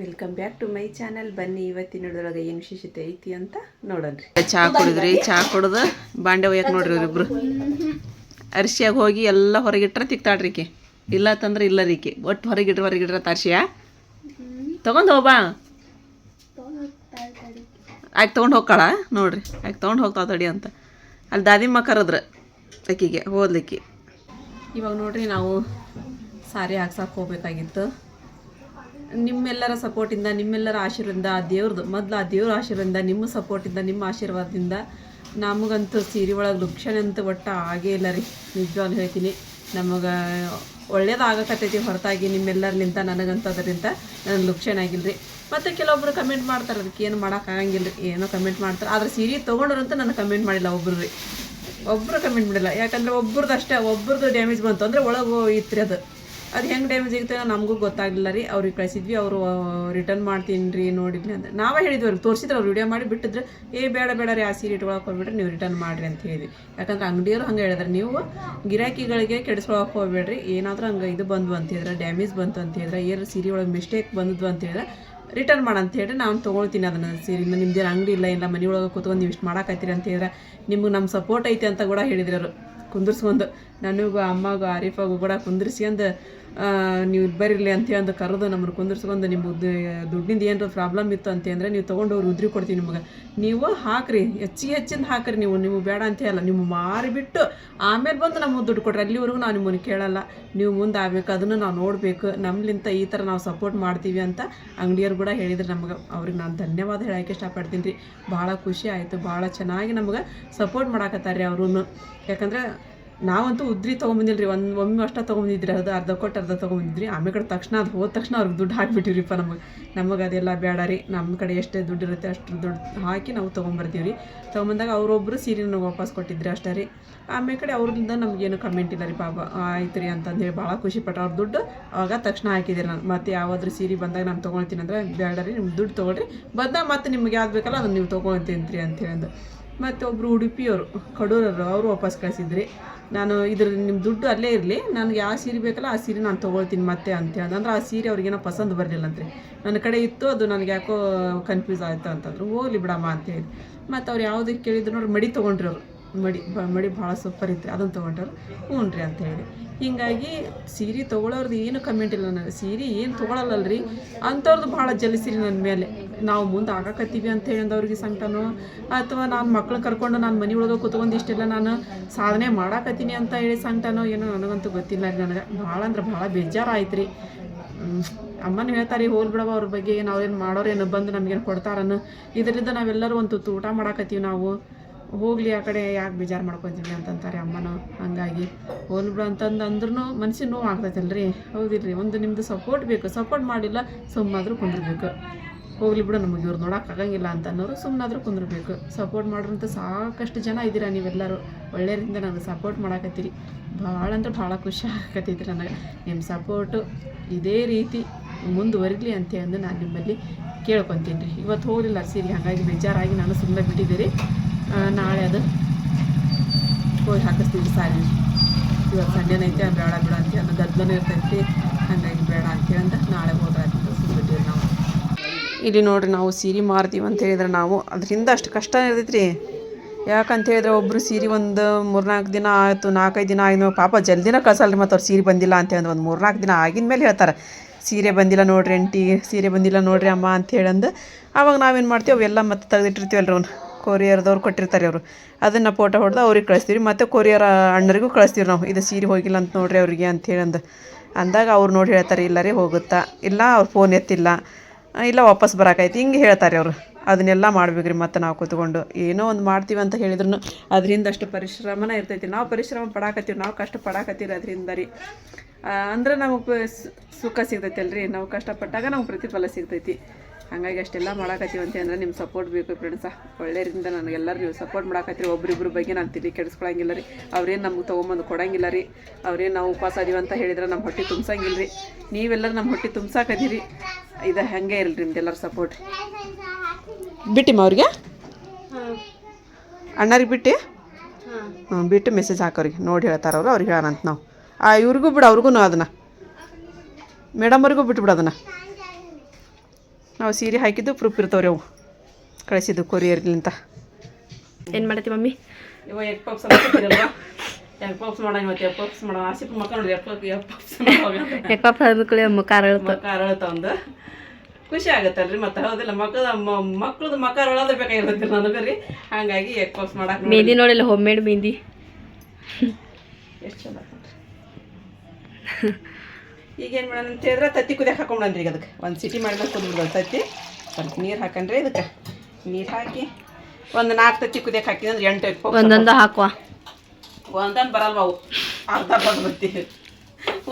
Welcome back to my channel ಬನ್ನಿ ಇವತ್ತಿನೊಳಗೆ ಏನು ವಿಶೇಷತೆ ಐತಿ ಅಂತ ನೋಡನ್ರಿ ಚಹಾ ಕುಡಿದ್ರಿ? ಚಹಾ ಕುಡ್ದು ಬಾಂಡೆ ಒಯ್ಯಕ್ ನೋಡ್ರಿ ಇವ್ರಿಬ್ರು ಅರ್ಶಿಯಾಗ ಹೋಗಿ ಎಲ್ಲ ಹೊರಗಿಟ್ರ ತಿಕ್ತಾಡ್ರಿಕೆ ಇಲ್ಲ ತಂದ್ರೆ ಇಲ್ಲ ರೀ ಈಕಿ. ಒಟ್ಟು ಹೊರಗಿಟ್ರ ಹೊರಗಿಟ್ರ ತರ್ಶಿಯಾ ತಗೊಂಡ್ ಹೋಗ್ಬಾ ಆಕೆ ತೊಗೊಂಡು ಹೋಗ್ಕಾಳ ನೋಡ್ರಿ. ಆಕೆ ತೊಗೊಂಡು ಹೋಗ್ತಾವ ತಡಿ ಅಂತ. ಅಲ್ಲಿ ದಾದಿಮ್ಮ ಕರೆದ್ರ ಆಕಿಗೆ ಹೋದ್ಲಿಕ್ಕೆ ಇವಾಗ ನೋಡ್ರಿ ನಾವು ಸಾರಿ ಹಾಕ್ಸಕ್ಕೆ ಹೋಗ್ಬೇಕಾಗಿತ್ತು. ನಿಮ್ಮೆಲ್ಲರ ಸಪೋರ್ಟಿಂದ, ನಿಮ್ಮೆಲ್ಲರ ಆಶೀರ್ವಾದದಿಂದ, ಆ ದೇವ್ರದ್ದು ಮೊದಲು ಆ ದೇವ್ರ ಆಶೀರ್ವಾದದಿಂದ, ನಿಮ್ಮ ಸಪೋರ್ಟಿಂದ, ನಿಮ್ಮ ಆಶೀರ್ವಾದದಿಂದ ನಮಗಂತೂ ಸೀರೆ ಒಳಗೆ ಲುಕ್ಷಣ ಅಂತ ಒಟ್ಟು ಆಗೇ ಇಲ್ಲ ರೀ. ನಿಜವಾಗ್ಲೂ ಹೇಳ್ತೀನಿ. ನಮಗೆ ಒಳ್ಳೇದಾಗಕತ್ತೈತಿ ಹೊರತಾಗಿ ನಿಮ್ಮೆಲ್ಲರಿಂದ ನನಗಂತ ಅದರಿಂದ ನನಗೆ ಲುಕ್ಷಣ ಆಗಿಲ್ಲ ರೀ. ಮತ್ತು ಕೆಲವೊಬ್ಬರು ಕಮೆಂಟ್ ಮಾಡ್ತಾರೆ, ಅದಕ್ಕೆ ಏನು ಮಾಡೋಕ್ಕಾಗಂಗಿಲ್ಲ ರೀ. ಏನೋ ಕಮೆಂಟ್ ಮಾಡ್ತಾರೆ. ಆದ್ರೆ ಸೀರೆ ಅಂತ ನಾನು ಕಮೆಂಟ್ ಮಾಡಿಲ್ಲ ಒಬ್ರು ರೀ. ಒಬ್ಬರು ಕಮೆಂಟ್ ಮಾಡಿಲ್ಲ. ಯಾಕಂದ್ರೆ ಒಬ್ರದ್ದು ಅಷ್ಟೇ ಒಬ್ರದ್ದು ಡ್ಯಾಮೇಜ್ ಬಂತು. ಅಂದರೆ ಒಳಗೆ ಇತ್ತು ರೀ ಅದು. ಅದು ಹೆಂಗೆ ಡ್ಯಾಮೇಜ್ ಆಗಿತ್ತು ನಮಗೂ ಗೊತ್ತಾಗಲಿಲ್ಲ ರೀ. ಅವ್ರಿಗೆ ಕಳಿಸಿದ್ವಿ, ಅವರು ರಿಟರ್ನ್ ಮಾಡ್ತೀನಿ ರೀ ನೋಡಿದ್ವಿ ಅಂದ್ರೆ ನಾವೇ ಹೇಳಿದ್ವಿ ಅವ್ರಿಗೆ, ತೋರಿಸಿದ್ರೆ ಅವ್ರು ವಿಡಿಯೋ ಮಾಡಿ ಬಿಟ್ಟಿದ್ರೆ. ಏ, ಬೇಡ ಬೇಡ ರೀ, ಆ ಸೀರೆ ಇಟ್ಕೊಳಕ್ಕೆ ಹೋಗ್ಬಿಟ್ರೆ ನೀವು ರಿಟರ್ನ್ ಮಾಡಿರಿ ಅಂತ ಹೇಳಿದ್ವಿ. ಯಾಕಂದ್ರೆ ಅಂಗಡಿಯವರು ಹಂಗೆ ಹೇಳಿದ್ರೆ, ನೀವು ಗಿರಾಕಿಗಳಿಗೆ ಕೆಡಿಸ್ಕೊಳಕ್ಕೆ ಹೋಗ್ಬೇಡ್ರಿ. ಏನಾದರೂ ಹಂಗೆ ಇದು ಬಂದು ಅಂತ ಹೇಳಿದ್ರೆ ಡ್ಯಾಮೇಜ್ ಬಂತು ಅಂತ ಹೇಳಿದ್ರೆ ಏನು ಸೀರೆ ಒಳಗೆ ಮಿಸ್ಟೇಕ್ ಬಂದದ್ವು ಅಂತ ಹೇಳಿದ್ರೆ ರಿಟರ್ನ್ ಅಂತ ಹೇಳಿ ನಾನು ತೊಗೊಳ್ತೀನಿ ಅದನ್ನು ಸೀರೆ. ನಿಮ್ದೇನು ಅಂಗಡಿ ಇಲ್ಲ ಇಲ್ಲ, ಮನೆ ಒಳಗೆ ಕೂತ್ಕೊಂಡು ನೀವು ಇಷ್ಟು ಮಾಡಾಕತ್ತೀರಿ ಅಂತ ಹೇಳಿದ್ರೆ, ನಿಮ್ಗೆ ನಮ್ಮ ಸಪೋರ್ಟ್ ಐತೆ ಅಂತ ಕೂಡ ಹೇಳಿದ್ರು ಅವರು. ಕುಂದಿರ್ಸ್ಕೊಂಡು, ನನಗೂ, ಅಮ್ಮಗೂ, ಆರಿಫಾಗೂ ಕೂಡ ಕುಂದಿರ್ಸ್ಕೊಂಡು ನೀವು ಬರಿರಲಿ ಅಂತ ಹೇಳಿ ಕರೆದು ನಮ್ಮನ್ನು ಕುಂದಿರ್ಸ್ಕೊಂಡು ನಿಮ್ಮ ದುಡ್ಡಿಂದ ಏನಾರ ಪ್ರಾಬ್ಲಮ್ ಇತ್ತು ಅಂತ ನೀವು ತೊಗೊಂಡು ಅವ್ರು ಉದ್ರಿ ಕೊಡ್ತೀವಿ ನಿಮಗೆ. ನೀವು ಹಾಕ್ರಿ, ಹೆಚ್ಚಿಗೆ ಹೆಚ್ಚಿಂದ ಹಾಕ್ರಿ ನೀವು ನೀವು ಬೇಡ ಅಂತ ಹೇಳಲ್ಲ ನೀವು ಮಾರಿಬಿಟ್ಟು ಆಮೇಲೆ ಬಂದು ನಮಗೆ ದುಡ್ಡು ಕೊಡ್ರಿ ಅಲ್ಲಿವರೆಗೂ ನಾವು ನಿಮ್ಮನ್ನು ಕೇಳಲ್ಲ. ನೀವು ಮುಂದೆ ಆಗ್ಬೇಕು, ಅದನ್ನು ನಾವು ನೋಡಬೇಕು ನಮ್ಮಲಿಂತ ಈ ಥರ ನಾವು ಸಪೋರ್ಟ್ ಮಾಡ್ತೀವಿ ಅಂತ ಅಂಗಡಿಯವ್ರು ಕೂಡ ಹೇಳಿದ್ರು ನಮಗೆ. ಅವ್ರಿಗೆ ನಾನು ಧನ್ಯವಾದ ಹೇಳೋಕ್ಕೆ ಇಷ್ಟಪಡ್ತೀನಿ ರೀ. ಭಾಳ ಖುಷಿ ಆಯಿತು, ಭಾಳ ಚೆನ್ನಾಗಿ ನಮಗೆ ಸಪೋರ್ಟ್ ಮಾಡಾಕತ್ತಾರೆ ಅವ್ರೂ ಯಾಕಂದ್ರೆ ನಾವಂತೂ ಉದ್ರಿ ತೊಗೊಂಬಂದಿಲ್ಲ ರೀ ಒಂದು ಒಮ್ಮೆ ಅಷ್ಟ ತೊಗೊಂಬಂದಿದ್ರಿ ಅದು ಅರ್ಧ ಕೊಟ್ಟು ಅರ್ಧ ತೊಗೊಂಬಂದಿದ್ರಿ. ಆಮೇಲೆ ಕಡೆ ತಕ್ಷಣ ಅದು ಹೋದ ತಕ್ಷಣ ಅವ್ರಿಗೆ ದುಡ್ಡು ಹಾಕಿಬಿಟ್ಟಿವ್ರಿಪ್ಪ ನಮಗೆ. ನಮಗೆ ಅದೆಲ್ಲ ಬೇಡ ರೀ. ನಮ್ಮ ಕಡೆ ಎಷ್ಟೇ ದುಡ್ಡು ಇರುತ್ತೆ ಅಷ್ಟು ದುಡ್ಡು ಹಾಕಿ ನಾವು ತೊಗೊಂಬರ್ತೀವಿ ರೀ ತೊಗೊಂಬಂದಾಗ ಅವರೊಬ್ಬರು ಸೀರೆ ನಮಗೆ ವಾಪಸ್ ಕೊಟ್ಟಿದ್ರಿ ಅಷ್ಟೇ ರೀ. ಆಮೇಲೆ ಕಡೆ ಅವ್ರಿಂದ ನಮಗೇನು ಕಮೆಂಟ್ ಇಲ್ಲ ರೀ ಪಾಪ. ಆಯ್ತು ರೀ ಅಂತಂದೇಳಿ ಭಾಳ ಖುಷಿ ಪಟ್ಟು ಅವ್ರ ದುಡ್ಡು ಅವಾಗ ತಕ್ಷಣ ಹಾಕಿದ್ದೀರಿ ನಾನು. ಮತ್ತೆ ಯಾವಾದ್ರೂ ಸೀರೆ ಬಂದಾಗ ನಾನು ತೊಗೊಳ್ತೀನಿ ಅಂದರೆ ಬೇಡ ರೀ. ನಿಮ್ಮ ದುಡ್ಡು ತೊಗೊಳ್ರಿ. ಬಂದಾಗ ಮತ್ತೆ ನಿಮ್ಗೆ ಯಾವ್ದು ಬೇಕಲ್ಲ ಅದನ್ನು ನೀವು ತೊಗೊಳ್ತೀನಿ ರೀ ಅಂತೇಳಿ ಅಂದು. ಮತ್ತು ಒಬ್ಬರು ಉಡುಪಿಯವರು, ಕಡೂರವರು, ಅವರು ವಾಪಸ್ ಕಳಿಸಿದ್ರಿ. ನಾನು ಇದ್ರ ನಿಮ್ಮ ದುಡ್ಡು ಅಲ್ಲೇ ಇರಲಿ, ನನಗೆ ಯಾವ ಸೀರೆ ಬೇಕಲ್ಲ ಆ ಸೀರೆ ನಾನು ತೊಗೊಳ್ತೀನಿ ಮತ್ತೆ ಅಂತ ಅಂದ್ರೆ ಆ ಸೀರೆ ಅವ್ರಿಗೇನೋ ಪಸಂದ್ ಬರಲಿಲ್ಲ ಅಂತ್ರಿ ನನ್ನ ಕಡೆ ಇತ್ತು, ಅದು ನನಗೆ ಯಾಕೋ ಕನ್ಫ್ಯೂಸ್ ಆಯಿತು ಅಂತಂದ್ರು. ಹೋಗ್ಲಿ ಬಿಡಮ್ಮ ಅಂತ ಹೇಳಿ. ಮತ್ತು ಅವ್ರು ಯಾವುದಕ್ಕೆ ಕೇಳಿದ್ರು ನೋಡಿ ಮಡಿ ತೊಗೊಂಡ್ರಿ ಅವರು ಮಡಿ ಮಡಿ ಭಾಳ ಸೂಪರ್ ಇತ್ತು, ಅದನ್ನು ತೊಗೊಂಡ್ರು. ಹ್ಞೂ ರೀ ಅಂತ ಹೇಳಿ. ಹೀಗಾಗಿ ಸೀರೆ ತೊಗೊಳೋರ್ದು ಏನು ಕಮೆಂಟ್ ಇಲ್ಲ ನನಗೆ. ಸೀರೆ ಏನು ತೊಗೊಳಲ್ಲಲ್ರಿ? ಅಂಥವ್ರದ್ದು ಭಾಳ ಜಲಿಸಿರಿ ನನ್ನ ಮೇಲೆ. ನಾವು ಮುಂದೆ ಆಗಕತ್ತೀವಿ ಅಂತ ಹೇಳಿ ಅವ್ರಿಗೆ ಸಂಕಟನೋ ಅಥವಾ ನಾನು ಮಕ್ಳು ಕರ್ಕೊಂಡು ನಾನು ಮನೆ ಒಳಗೆ ಕೂತ್ಕೊಂಡು ಇಷ್ಟೆಲ್ಲ ನಾನು ಸಾಧನೆ ಮಾಡಾಕತ್ತೀನಿ ಅಂತ ಹೇಳಿ ಸಂಕಟನೋ ಏನೋ ನನಗಂತೂ ಗೊತ್ತಿಲ್ಲ ನನಗೆ. ಭಾಳ ಅಂದ್ರೆ ಭಾಳ ಬೇಜಾರಾಯ್ತು ರೀ ಅಮ್ಮನ ಹೇಳ್ತಾರೆ, ಹೋಲ್ ಬಿಡವ ಅವ್ರ ಬಗ್ಗೆ ಏನು ಅವ್ರೇನು ಮಾಡೋರೇನು ಬಂದು ನಮಗೇನು ಕೊಡ್ತಾರನ್ನು ಇದರಿಂದ ನಾವೆಲ್ಲರೂ ಒಂದು ಊಟ ಮಾಡಾಕತ್ತೀವಿ ನಾವು. ಹೋಗಲಿ ಆ ಕಡೆ, ಯಾಕೆ ಬೇಜಾರು ಮಾಡ್ಕೊತೀನಿ ಅಂತಂತಾರೆ ಅಮ್ಮನೂ. ಹಾಗಾಗಿ ಹೋಲ್ ಬಿಡು ಅಂತಂದು ಅಂದ್ರೂ ಮನ್ಸಿಗೆ ನೋವು ಆಗ್ತೈತಲ್ರಿ. ಹೌದಿಲ್ರಿ, ಒಂದು ನಿಮ್ಮದು ಸಪೋರ್ಟ್ ಬೇಕು. ಸಪೋರ್ಟ್ ಮಾಡಿಲ್ಲ ಸುಮ್ಮನಾದರೂ ಕುಂದಿರ್ಬೇಕು. ಹೋಗ್ಲಿ ಬಿಡು ನಮಗೆ ಇವ್ರು ನೋಡೋಕ್ಕಾಗಂಗಿಲ್ಲ ಅಂತ ಅನ್ನೋರು ಸುಮ್ಮನಾದರೂ ಕುಂದಿರ್ಬೇಕು. ಸಪೋರ್ಟ್ ಮಾಡ್ರಂತ ಸಾಕಷ್ಟು ಜನ ಇದ್ದೀರಾ ನೀವೆಲ್ಲರೂ. ಒಳ್ಳೆಯರಿಂದ ನನಗೆ ಸಪೋರ್ಟ್ ಮಾಡಾಕತ್ತೀರಿ. ಭಾಳ ಅಂದ್ರೆ ಭಾಳ ಖುಷಿ ಆಗತ್ತೈತಿ ನನಗೆ. ನಿಮ್ಮ ಸಪೋರ್ಟು ಇದೇ ರೀತಿ ಮುಂದುವರಿಲಿ ಅಂತ ಅಂದು ನಾನು ನಿಮ್ಮಲ್ಲಿ ಕೇಳ್ಕೊತೀನಿ ರೀ. ಇವತ್ತು ಹೋಗಲಿಲ್ಲ ಸೀರೆ, ಹಾಗಾಗಿ ಬೇಜಾರಾಗಿ ನಾನು ಸುಮ್ಮನೆ ಬಿಟ್ಟಿದ್ದೀರಿ. ನಾಳೆ ಅದು. ಹೋಗಿ ಹಾಕಿಸ್ತೀವಿ ಸಾರಿ. ಇವತ್ತು ಸಂಡೇನ ಐತೆ ಬೇಡ ಬೇಡ ಅಂತ ಅನ್ನೋ ಗದ್ದಲನೂ ಇರ್ತೈತಿ. ಹಂಗಾಗಿ ಬೇಡ ಅಂತ ನಾಳೆ ಹೋದ್ರೆ ಅಂತ ಸುಮ್ಮನಿದ್ದೀವಿ ನಾವು. ಇಲ್ಲಿ ನೋಡ್ರಿ ನಾವು ಸೀರೆ ಮಾರ್ತೀವಿ ಅಂತ ಹೇಳಿದ್ರೆ ನಾವು ಅದರಿಂದ ಅಷ್ಟು ಕಷ್ಟ ಇರ್ತೈತೆ ರೀ ಯಾಕಂತ ಹೇಳಿದ್ರೆ ಒಬ್ಬರು ಸೀರೆ ಒಂದು ಮೂರ್ನಾಲ್ಕು ದಿನ ಆಯಿತು, ನಾಲ್ಕೈದು ದಿನ ಆಯ್ತು ಪಾಪ ಜಲ್ದಿನ ರೀ ಮತ್ತು ಅವ್ರು ಸೀರೆ ಬಂದಿಲ್ಲ ಅಂತ ಒಂದು ಒಂದು ಮೂರ್ನಾಲ್ಕು ದಿನ ಆಗಿದ ಮೇಲೆ ಹೇಳ್ತಾರೆ. ಸೀರೆ ಬಂದಿಲ್ಲ ನೋಡ್ರಿ ಅಂಟಿ ಸೀರೆ ಬಂದಿಲ್ಲ ನೋಡ್ರಿ ಅಮ್ಮ ಅಂತ ಹೇಳಂದು. ಆವಾಗ ನಾವೇನು ಮಾಡ್ತೀವಿ, ಅವೆಲ್ಲ ಮತ್ತೆ ತೆಗೆದಿಟ್ಟಿರ್ತೀವಲ್ರಿ ಅವ್ನು. ಕೊರಿಯರ್ದವ್ರು ಕೊಟ್ಟಿರ್ತಾರೆ ಅವರು. ಅದನ್ನು ಫೋಟೋ ಹೊಡೆದು ಅವ್ರಿಗೆ ಕಳಿಸ್ತೀವಿ ಮತ್ತು ಕೊರಿಯರ್ ಅಣ್ಣರಿಗೂ ಕಳಿಸ್ತೀವಿ ನಾವು. ಇದು ಸೀರೆ ಹೋಗಿಲ್ಲ ಅಂತ ನೋಡ್ರಿ ಅವ್ರಿಗೆ ಅಂತ ಅಂದ ಅಂದಾಗ ಅವ್ರು ನೋಡಿ ಹೇಳ್ತಾರೆ ಇಲ್ಲ ರೀ ಹೋಗುತ್ತಾ? ಇಲ್ಲ, ಅವ್ರು ಫೋನ್ ಎತ್ತಿಲ್ಲ. ಇಲ್ಲ, ವಾಪಸ್ ಬರೋಕೈತಿ. ಹಿಂಗೆ ಹೇಳ್ತಾರೆ ಅವರು. ಅದನ್ನೆಲ್ಲ ಮಾಡ್ಬೇಕ್ರಿ ಮತ್ತೆ ನಾವು ಕೂತ್ಕೊಂಡು. ಏನೋ ಒಂದು ಮಾಡ್ತೀವಿ ಅಂತ ಹೇಳಿದ್ರು ಅದರಿಂದ ಅಷ್ಟು ಪರಿಶ್ರಮನೇ ಇರ್ತೈತಿ. ನಾವು ಪರಿಶ್ರಮ ಪಡಾಕತ್ತೀವಿ, ನಾವು ಕಷ್ಟ ಪಡಾಕತ್ತೀವಿ ಅದರಿಂದ ರೀ. ಅಂದ್ರೆ ನಮಗೆ ಸುಖ ಸಿಗ್ತೈತಿ ಅಲ್ರಿ ನಾವು ಕಷ್ಟಪಟ್ಟಾಗ ನಮ್ಗೆ ಪ್ರತಿಫಲ ಸಿಗ್ತೈತಿ. ಹಾಗಾಗಿ ಅಷ್ಟೆಲ್ಲ ಮಾಡಾಕತ್ತೀವಿ ಅಂತಂದ್ರೆ ನಿಮ್ಮ ಸಪೋರ್ಟ್ ಬೇಕು ಫ್ರೆಂಡ್ಸ ಒಳ್ಳೆಯರಿಂದ ನನಗೆಲ್ಲರೂ ನೀವು ಸಪೋರ್ಟ್ ಮಾಡಾಕತ್ತೀರಿ. ಒಬ್ರಿಬ್ರ ಬಗ್ಗೆ ನಾನು ತಿಳಿ ಕೆಡಿಸ್ಕೊಳಂಗಿಲ್ಲ ರೀ. ಅವ್ರೇನು ನಮ್ಗೆ ತೊಗೊಂಬಂದು ಕೊಡಂಗಿಲ್ಲ ರೀ. ಅವ್ರೇನು ನಾವು ಉಪವಾಸ ಅದೀವಿ ಅಂತ ಹೇಳಿದ್ರೆ ನಮ್ಮ ಹೊಟ್ಟೆ ತುಂಬ್ಸಂಗಿಲ್ಲ ರೀ. ನೀವೆಲ್ಲರೂ ನಮ್ಮ ಹೊಟ್ಟೆ ತುಂಬ್ಸಾಕದೀರಿ ಇದು ಹಾಗೆ ಇರಲಿ ನಿಮ್ದೆಲ್ಲರ ಸಪೋರ್ಟ್ ಬಿಟ್ಟಿಮ್ಮ ಅವ್ರಿಗೆ? ಅಣ್ಣರಿಗೆ ಬಿಟ್ಟು? ಹ್ಞೂ ಬಿಟ್ಟು ಮೆಸೇಜ್ ಹಾಕೋರಿಗೆ. ನೋಡಿ ಹೇಳ್ತಾರೆ ಅವರು. ಅವ್ರಿಗೆ ಹೇಳೋಣಂತ ನಾವು. ಆ ಇವ್ರಿಗೂ ಬಿಡು ಅವ್ರಿಗೂ ಅದನ್ನು. ಮೇಡಮ್ ಅವ್ರಿಗೂ ಬಿಟ್ಬಿಡು ಅದನ್ನು. ನಾವು ಸೀರೆ ಹಾಕಿದ್ದು ಪ್ರೂಫ್ ಇರ್ತಾವ್ರಿ ಅವು ಕಳಿಸಿದ್ದು ಕೊರಿಯರ್ಲಿಂತ ಏನು ಮಾಡತ್ತಿ ಮಮ್ಮಿ? ಇವಾಗ ಎಗ್ ಪಪ್ಸ್ ಎಗ್ ಪಪ್ಸ್ ಮಾಡೋಣ ಇವತ್ತು ಎಗ್ ಪಪ್ಸ್ ಮಾಡೋ ಆಸಿಪ್ ಮಕ್ಕ ನೋಡ್ರಿ ಎಗ್ ಪಪ್ ಎಗ್ ಪಪ್ಸ್ ಯಾಕಪ್ಪ ಅಂದ್ಕೊಳ್ಳಿ ಮುಖ ಅರಳ್ತು. ಮಕ್ಕ ಅರಳತ್ತ ಒಂದು. ಖುಷಿ ಆಗತ್ತಲ್ರಿ ಮತ್ತೆ? ಹೌದಿಲ್ಲ ಮಕ್ಕಳ ಮಕ್ಕಳದ ಮಕ್ಕ ಅರಳೋದೇ ಬೇಕಾಗಿರುತ್ತೆ ನನಗೆ ರೀ ಹಾಗಾಗಿ ಎಗ್ ಪಪ್ಸ್ ಮಾಡಕ್ಕೆ ಮೆಹಂದಿ ನೋಡಿಲ್ಲ ಹೋಮ್ ಮೇಡ್ ಮೆಹಂದಿ. ಎಷ್ಟು ಚಂದ ಈಗ ಏನು ಮಾಡೋಣ ಅಂತ ಹೇಳಿದ್ರೆ ತತ್ತಿ ಕುದಿಯಕ್ಕೆ ರೀ ಈಗ ಅದಕ್ಕೆ. ಒಂದು ಸಿಟಿ ಮಾಡಿದ್ರೆ ಕುದಿಬಿಡೋದು ತತ್ತಿ. ಸ್ವಲ್ಪ ನೀರು ಹಾಕೊಂಡ್ರಿ ಇದಕ್ಕೆ. ನೀರು ಹಾಕಿ ಒಂದು ನಾಲ್ಕು ತತ್ತಿ ಕುದಿಯಕ್ಕೆ ಹಾಕಿದ್ರೆ ಎಂಟು ಒಂದೊಂದು ಹಾಕುವ. ಒಂದೊಂದು ಬರಲ್ವ ಅವು. ಅರ್ಧ ಅರ್ಧ ಬರ್ತೀವಿ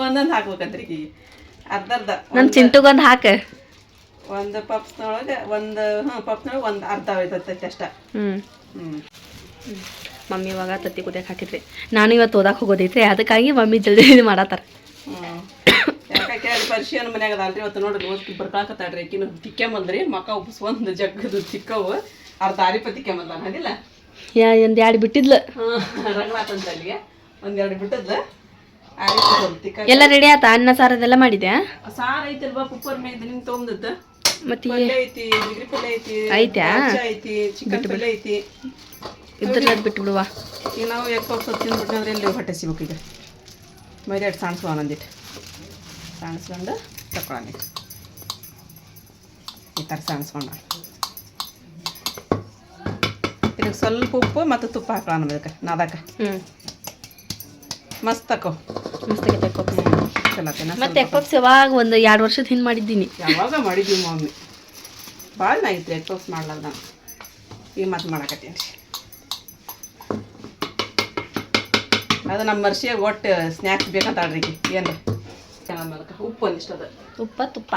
ಒಂದೊಂದು ಹಾಕ್ಬೇಕಂತ್ರಿ ಈಗ. ಅರ್ಧ ಅರ್ಧ. ನನ್ನ ಚಿಂಟುಗೊಂದು ಹಾಕ. ಒಂದು ಪಪ್ಸ್ನೊಳಗೆ ಒಂದು ಹ್ಞೂ ಪಪ್ಸ್ನೊಳಗೆ ಒಂದು ಅರ್ಧ ಇರ್ತೈತೆ ಅಷ್ಟ. ಹ್ಞೂ ಹ್ಞೂ ಮಮ್ಮಿ ಇವಾಗ ತತ್ತಿ ಕುದಿಯಕ್ಕೆ ಹಾಕಿದ್ರಿ. ನಾನು ಇವತ್ತು ಓದಕ್ಕೆ ಹೋಗೋದೈತ್ರಿ ಅದಕ್ಕಾಗಿ ಮಮ್ಮಿ ಜಲ್ದಿ ಜಲ್ದಿ ಮಾಡತ್ತಾರ. ಯಾಕೆ ಕೇಳಿ ಪರಿಶೀಲನ ಮನ್ಯಾಗ ಅದಲ್ರಿ ಇವತ್ತು ನೋಡ್ರಿ ಓದ್ಕಿ ಬರ್ಕಾಕತ್ತಾಳ್ರಿ ಆಕಿನ. ತಿಕ್ಕೆಂಬಂದ್ರಿ ಮಕ್ಕ ಉಪ್ಸ್ ಒಂದು ಜಗ್ಗದು ತಿಕ್ಕವು. ಅರ್ಧ ಆರಿಪ ತಿಕ್ಕೆಂಬಂದ ಅದಿಲ್ಲ ಯಾ ಒಂದು ಎರಡು ಬಿಟ್ಟಿದ್ಲು. ರಂಗನಾಥ್ ಅಂತ ಅಲ್ಲಿಗೆ. ಒಂದೆರಡು ತಿಕ್ಕ ಎಲ್ಲ ರೆಡಿ ಆತ? ಅನ್ನ ಸಾರು ಅದೆಲ್ಲ ಮಾಡಿದ್ಯಾ? ಸಾರು ಐತಲ್ವಾ ಕುಪ್ಪರ್ ಮೇದ ನಿಮ್ ತೊಗೊಂಡದ್ದು ಮತ್ತೆ ಐತಿ ಡಿಗ್ರಿ ಪಲ್ಲೆ ಐತಿ ಐತ್ಯಾ? ಐತಿ ಚಿಕನ್ ಪಲ್ಲೆ ಐತಿ ಇದ್ರ ಅದು ಬಿಟ್ಟು ಬಿಡುವ ಈಗ ನಾವು ಎಗ್ ಸ್ವಲ್ಪ ತಿಂದ್ಬಿಟ್ಟು ಅಂದ್ರೆ ಎಲ್ಲಿ ಹೊಟ್ಟೆ ಸಿಗ್ಬೇಕು ಈಗ. ಮೈದಾ ಹಿಟ್ಟು ಸಾಣಿಸ್ಕೊಳ್ಳೋಣ ಒಂದಿಟ್ಟು ಸಾಣಿಸ್ಕೊಂಡು ತಗೊಳ್ಳೋಣ. ಈ ಥರ ಸಾಣಿಸ್ಕೊಂಡು ಇದಕ್ಕೆ ಸ್ವಲ್ಪ ಉಪ್ಪು ಮತ್ತು ತುಪ್ಪ ಹಾಕೊಳ್ಳೋಣ ಇದಕ್ಕೆ ನಾದಕ್ಕೆ ಹ್ಞೂ ಮಸ್ತ್ ತಕೋ. ಮಸ್ತ್? ಮತ್ತೆ ಎಗ್ ಯಾವಾಗ ಒಂದು ಎರಡು ವರ್ಷದ ಹಿಂದೆ ಮಾಡಿದ್ದೀನಿ. ಯಾವಾಗ ಮಾಡಿದ್ದೀವಿ ಮಮ್ಮಿ? ಭಾಳ ನಾ ಎಗ್ ಪಪ್ಸ್ ಮಾಡ್ಲಾರ್ದ ನಾನು ಈಗ ಮತ್ತೆ ಮಾಡಕತ್ತೀನಿ. ಅದು ನಮ್ಮ ಮರ್ಸಿಯಾಗ ಒಟ್ಟು ಸ್ನ್ಯಾಕ್ಸ್ ಬೇಕಂತಾಳ್ರಿ ಈಗ ಏನು ಉಪ್ಪು ಒಂದಿಷ್ಟು ಅದ ತುಪ್ಪ. ತುಪ್ಪ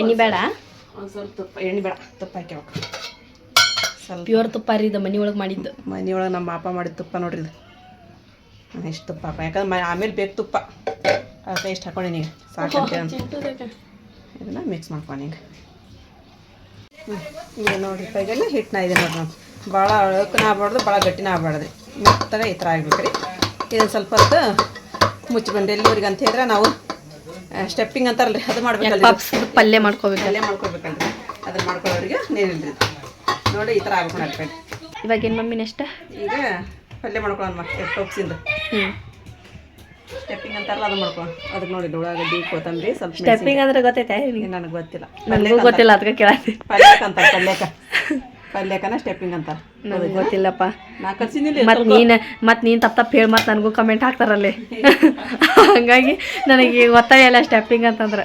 ಎಣ್ಣೆ ಬೇಡ? ಒಂದು ಸ್ವಲ್ಪ ತುಪ್ಪ. ಎಣ್ಣೆ ಬೇಡ. ತುಪ್ಪ ಹಾಕ್ಯಾವ ಸ್ವಲ್ಪ ಪ್ಯೂರ್ ತುಪ್ಪ ರೀ ಇದು ಮನೆ ಒಳಗೆ ಮಾಡಿದ್ದು. ಮನೆಯೊಳಗೆ ನಮ್ಮ ಅಪ್ಪ ಮಾಡಿದ ತುಪ್ಪ ನೋಡ್ರಿ ಇದು. ಎಷ್ಟು ತುಪ್ಪ ಹಾಕ ಯಾಕಂದ್ರೆ ಆಮೇಲೆ ಬೇಕು ತುಪ್ಪ. ಅದಕ್ಕೆ ಇಷ್ಟು ಹಾಕೊಂಡೀನಿ ಈಗ. ಸಾಕು ಇದನ್ನ ಮಿಕ್ಸ್ ಮಾಡ್ಕೊಂಡು ಹಿಂಗೆ ಈಗ ನೋಡ್ರಿ ಕೈಗೆಲ್ಲ ಹಿಟ್ಟನ್ನ ಇದೆ ನೋಡ್ರಿ ನಾವು ಭಾಳ ಅಳಕನ ಆಗ್ಬಾರ್ದು ಭಾಳ ಗಟ್ಟಿನ ಆಗ್ಬಾರ್ದು ಮೆತ್ತಗ ಈ ಥರ ಆಗ್ಬೇಕು ರೀ ಇದನ್ನು ಸ್ವಲ್ಪ ಹೊತ್ತು ಮುಚ್ಚಿ ಬಂದು. ಎಲ್ಲಿವರೆಗೆ ಅಂತ ಹೇಳಿದ್ರೆ ನಾವು ಸ್ಟೆಪ್ಪಿಂಗ್ ಅಂತಾರಲ್ರಿ ಅದು ಮಾಡ್ಬೇಕಲ್ಲ ಪಲ್ಯ ಮಾಡ್ಕೋಬೇಕು. ಪಲ್ಯ ಮಾಡ್ಕೋಬೇಕಲ್ರಿ. ಅದನ್ನ ಮಾಡ್ಕೊಳ್ಳೋರಿಗೆ ನೀರಿಲ್ರಿ. ನೋಡಿ ಈ ಥರ ಆಗ್ಬೇಕು ಇವಾಗ ಏನು ಮಮ್ಮಿ ನೆಕ್ಸ್ಟ್ ಈಗ ಪಲ್ಯ ಮಾಡ್ಕೊಳ್ಳೋಣ ಪಪ್ಸಿಂದ ಹ್ಞೂ ಸ್ಟೆಪ್ಪಿಂಗ್ ಅಂತಾರಲ್ಲ ಅದು ಮಾಡ್ಕೊಳ್ಳೋಣ. ಅದಕ್ಕೆ ನೋಡಿ ಉಳ್ಳಾಗಡ್ಡಿ ಕೊತ್ತಂಬರಿ ಸ್ವಲ್ಪ ಸ್ಟೆಪ್ಪಿಂಗ್ ಅಂದ್ರೆ ಗೊತ್ತೈತೆ? ನಿಮಗೆ ನನಗೆ ಗೊತ್ತಿಲ್ಲ. ನನಗೂ ಗೊತ್ತಿಲ್ಲ ಅದಕ್ಕೆ ಕೇಳ ಪಲ್ಯಕ್ಕೆ ಅಂತಾರೆ ಪಲ್ಯಕ್ಕೆ. ಪಲ್ಯಕ್ಕನ ಸ್ಟೆಪ್ಪಿಂಗ್ ಅಂತಾರೆ. ನನಗೆ ಗೊತ್ತಿಲ್ಲಪ್ಪ. ಮತ್ತು ನೀನು ಮತ್ತು ನೀನು ತಪ್ಪು ತಪ್ಪು ಹೇಳಿ ಮತ್ತು ನನಗೂ ಕಮೆಂಟ್ ಹಾಕ್ತಾರಲ್ಲಿ. ಹಂಗಾಗಿ ನನಗೆ ಗೊತ್ತಾಯ ಇಲ್ಲ ಸ್ಟೆಪ್ಪಿಂಗ್ ಅಂತಂದ್ರೆ.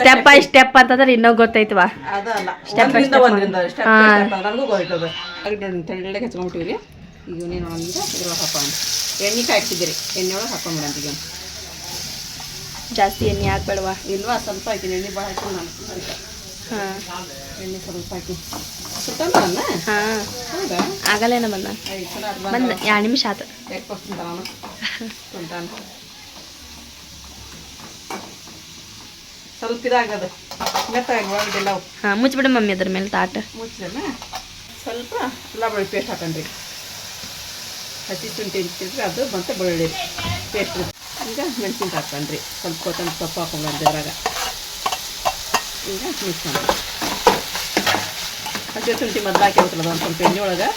ಸ್ಟೆಪ್ ಬೈ ಸ್ಟೆಪ್ ಅಂತಂದ್ರೆ ಇನ್ನೂ ಗೊತ್ತೈತವ? ಸ್ಟೆಪ್ ಒಂದ್ರಿಂದ ಸ್ಟೆಪ್ ಹಚ್ಕೊಂಡ್ಬಿಟ್ಟಿವಿ ಈಗ ನೀನು ಇದ್ರೊಳಗೆ ಎಣ್ಣೆ ಕಾಯ್ತಿದ್ದೀರಿ ಎಣ್ಣೆ ಒಳಗೆ ಈಗ ಜಾಸ್ತಿ ಎಣ್ಣೆ ಹಾಕ್ಬೇಡವಾ? ಇಲ್ವಾ ಸ್ವಲ್ಪ ಹಾಕಿನಿ ಎಣ್ಣೆ ಭಾಳ ಹಾಕಿ ನಾನು ಹಾಂ. ಎಣ್ಣೆ ಸ್ವಲ್ಪ ಹಾಕಿ. ಹೌದಾ? ಆಗಲ್ಲೇನ ಬಂದ. ಎರಡು ನಿಮಿಷ ಆತು. ಸ್ವಲ್ಪ ಇದಾಗದು ಮೆತ್ತಾಗಿ ಒಳಗೆಲ್ಲ ಹಾಂ ಮುಚ್ಚಿಬಿಡ ಮಮ್ಮಿ ಅದ್ರ ಮೇಲೆ ತಾಟ. ಮುಚ್ಚಿದಲ್ಲ ಸ್ವಲ್ಪ ಎಲ್ಲ ಪೇಸ್ಟ್ ಹಾಕಂಡ್ರಿ. ಹಸಿ ಶುಂಠಿ ಇಟ್ಟಿದ್ರೆ ಅದು ಮತ್ತೆ ಬೆಳ್ಳುಳ್ಳಿ ಪೇಸ್ಟ್ ಈಗ ಮೆಣಸಿನ್ಕಾಯಿ ಹಾಕೊಂಡ್ರಿ. ಸ್ವಲ್ಪ ಕೊತ್ತಂಬರಿ ಸೊಪ್ಪು ಹಾಕೊಂಡ್ರಿ ಅದ್ರಾಗ ಈಗ ಮಿಕ್ಸ್ ಮಾಡಿ ಹಸಿ ಶುಂಠಿ ಮೊದಲು ಹಾಕಿರ್ಬೇಕಲ್ಲ ಒಂದು ಸ್ವಲ್ಪ ಎಣ್ಣೆ ಒಳಗೆ.